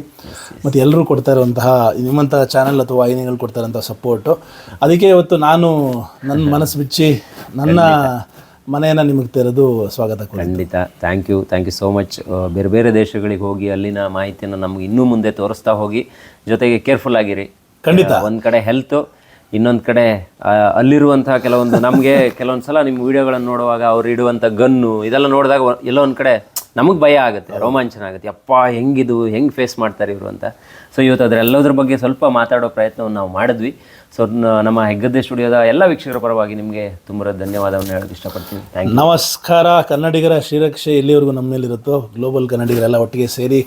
B: ಮತ್ತೆ ಎಲ್ಲರೂ ಕೊಡ್ತಾ ಇರುವಂತಹ ನಿಮ್ಮಂಥ ಚಾನೆಲ್ ಅಥವಾ ವಾಹಿನಿಗಳು ಕೊಡ್ತಾ ಇರುವಂತಹ ಸಪೋರ್ಟು ಅದಕ್ಕೆ ಇವತ್ತು ನಾನು ನನ್ನ ಮನಸ್ಸು ಬಿಚ್ಚಿ ನನ್ನ ಮನೆಯನ್ನ ನಿಮಗೆ ತೆರೆದು ಸ್ವಾಗತ
A: ಖಂಡಿತ. Thank you thank you so much ಬೇರೆ ಬೇರೆ ದೇಶಗಳಿಗೆ ಹೋಗಿ ಅಲ್ಲಿನ ಮಾಹಿತಿಯನ್ನು ನಮ್ಗೆ ಇನ್ನೂ ಮುಂದೆ ತೋರಿಸ್ತಾ ಹೋಗಿ. ಜೊತೆಗೆ ಕೇರ್ಫುಲ್ ಆಗಿರಿ.
B: ಖಂಡಿತ.
A: ಒಂದು ಕಡೆ ಹೆಲ್ತು ಇನ್ನೊಂದು ಕಡೆ ಅಲ್ಲಿರುವಂತಹ ಕೆಲವೊಂದು, ನಮಗೆ ಕೆಲವೊಂದು ಸಲ ನಿಮ್ಮ ವಿಡಿಯೋಗಳನ್ನು ನೋಡುವಾಗ ಅವ್ರು ಇಡುವಂಥ ಗನ್ನು, ಇದೆಲ್ಲ ನೋಡಿದಾಗ ಎಲ್ಲೋ ಒಂದು ಕಡೆ ನಮಗೆ ಭಯ ಆಗುತ್ತೆ, ರೋಮಾಂಚನ ಆಗುತ್ತೆ. ಅಪ್ಪ ಹೆಂಗಿದು, ಹೆಂಗೆ ಫೇಸ್ ಮಾಡ್ತಾರೆ ಇವರು ಅಂತ. ಸೊ ಇವತ್ತು ಅದರೆಲ್ಲದ್ರ ಬಗ್ಗೆ ಸ್ವಲ್ಪ ಮಾತಾಡೋ ಪ್ರಯತ್ನವನ್ನು ನಾವು ಮಾಡಿದ್ವಿ. ಸೊ ನಮ್ಮ ಹೆಗ್ಗದ್ದೆ ಸ್ಟುಡಿಯೋದ ಎಲ್ಲ ವೀಕ್ಷಕರ ಪರವಾಗಿ ನಿಮಗೆ ತುಂಬ ಧನ್ಯವಾದವನ್ನು ಹೇಳೋಕ್ಕೆ ಇಷ್ಟಪಡ್ತೀನಿ. ಥ್ಯಾಂಕ್
B: ನಮಸ್ಕಾರ, ಕನ್ನಡಿಗರ ಶ್ರೀರಕ್ಷೆ ಇಲ್ಲಿವರೆಗೂ ನಮ್ಮ ಮೇಲಿರುತ್ತೋ ಗ್ಲೋಬಲ್ ಕನ್ನಡಿಗರೆಲ್ಲ ಒಟ್ಟಿಗೆ ಸೇರಿ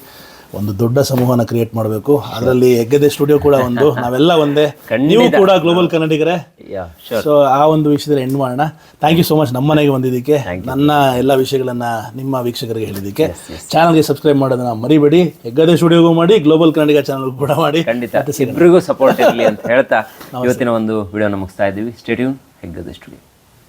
B: ಒಂದು ದೊಡ್ಡ ಸಮೂಹನ ಕ್ರಿಯೇಟ್ ಮಾಡಬೇಕು. ಅದರಲ್ಲಿ ಹೆಗ್ಗದೆ ಸ್ಟುಡಿಯೋ ಕೂಡ ಒಂದು. ನಾವೆಲ್ಲ ಒಂದೇ. ನೀವು ಕೂಡ ಗ್ಲೋಬಲ್ ಕನ್ನಡಿಗರೇ. ಸೊ ಆ ಒಂದು ವಿಷಯದಲ್ಲಿ ಎಂಡ್ ಮಾಡೋಣ. ಥ್ಯಾಂಕ್ ಯು ಸೋ ಮಚ್ ನಮ್ಮ ಮನೆಗೆ ಬಂದಿದ್ದಕ್ಕೆ. ನನ್ನ ಎಲ್ಲ ವಿಷಯಗಳನ್ನು ನಿಮ್ಮ ವೀಕ್ಷಕರಿಗೆ ಹೇಳಿದ್ದಕ್ಕೆ. ಚಾನಲ್ಗೆ ಸಬ್ಸ್ಕ್ರೈಬ್ ಮಾಡೋದನ್ನ ಮರಿಬೇಡಿ. ಹೆಗ್ಗದೆ ಸ್ಟುಡಿಯೋಗೂ ಮಾಡಿ ಗ್ಲೋಬಲ್ ಕನ್ನಡಿಗ ಚಾನಲ್ ಕೂಡ ಮಾಡಿ.
A: ಖಂಡಿತ. ಇಬ್ಬರಿಗೂ ಸಪೋರ್ಟ್ ಇರಲಿ ಅಂತ ಹೇಳ್ತಾ ಇವತ್ತಿನ ಒಂದು ವಿಡಿಯೋನ ಮುಗಿಸ್ತಾ ಇದ್ದೀವಿ. Stadium Hegde studio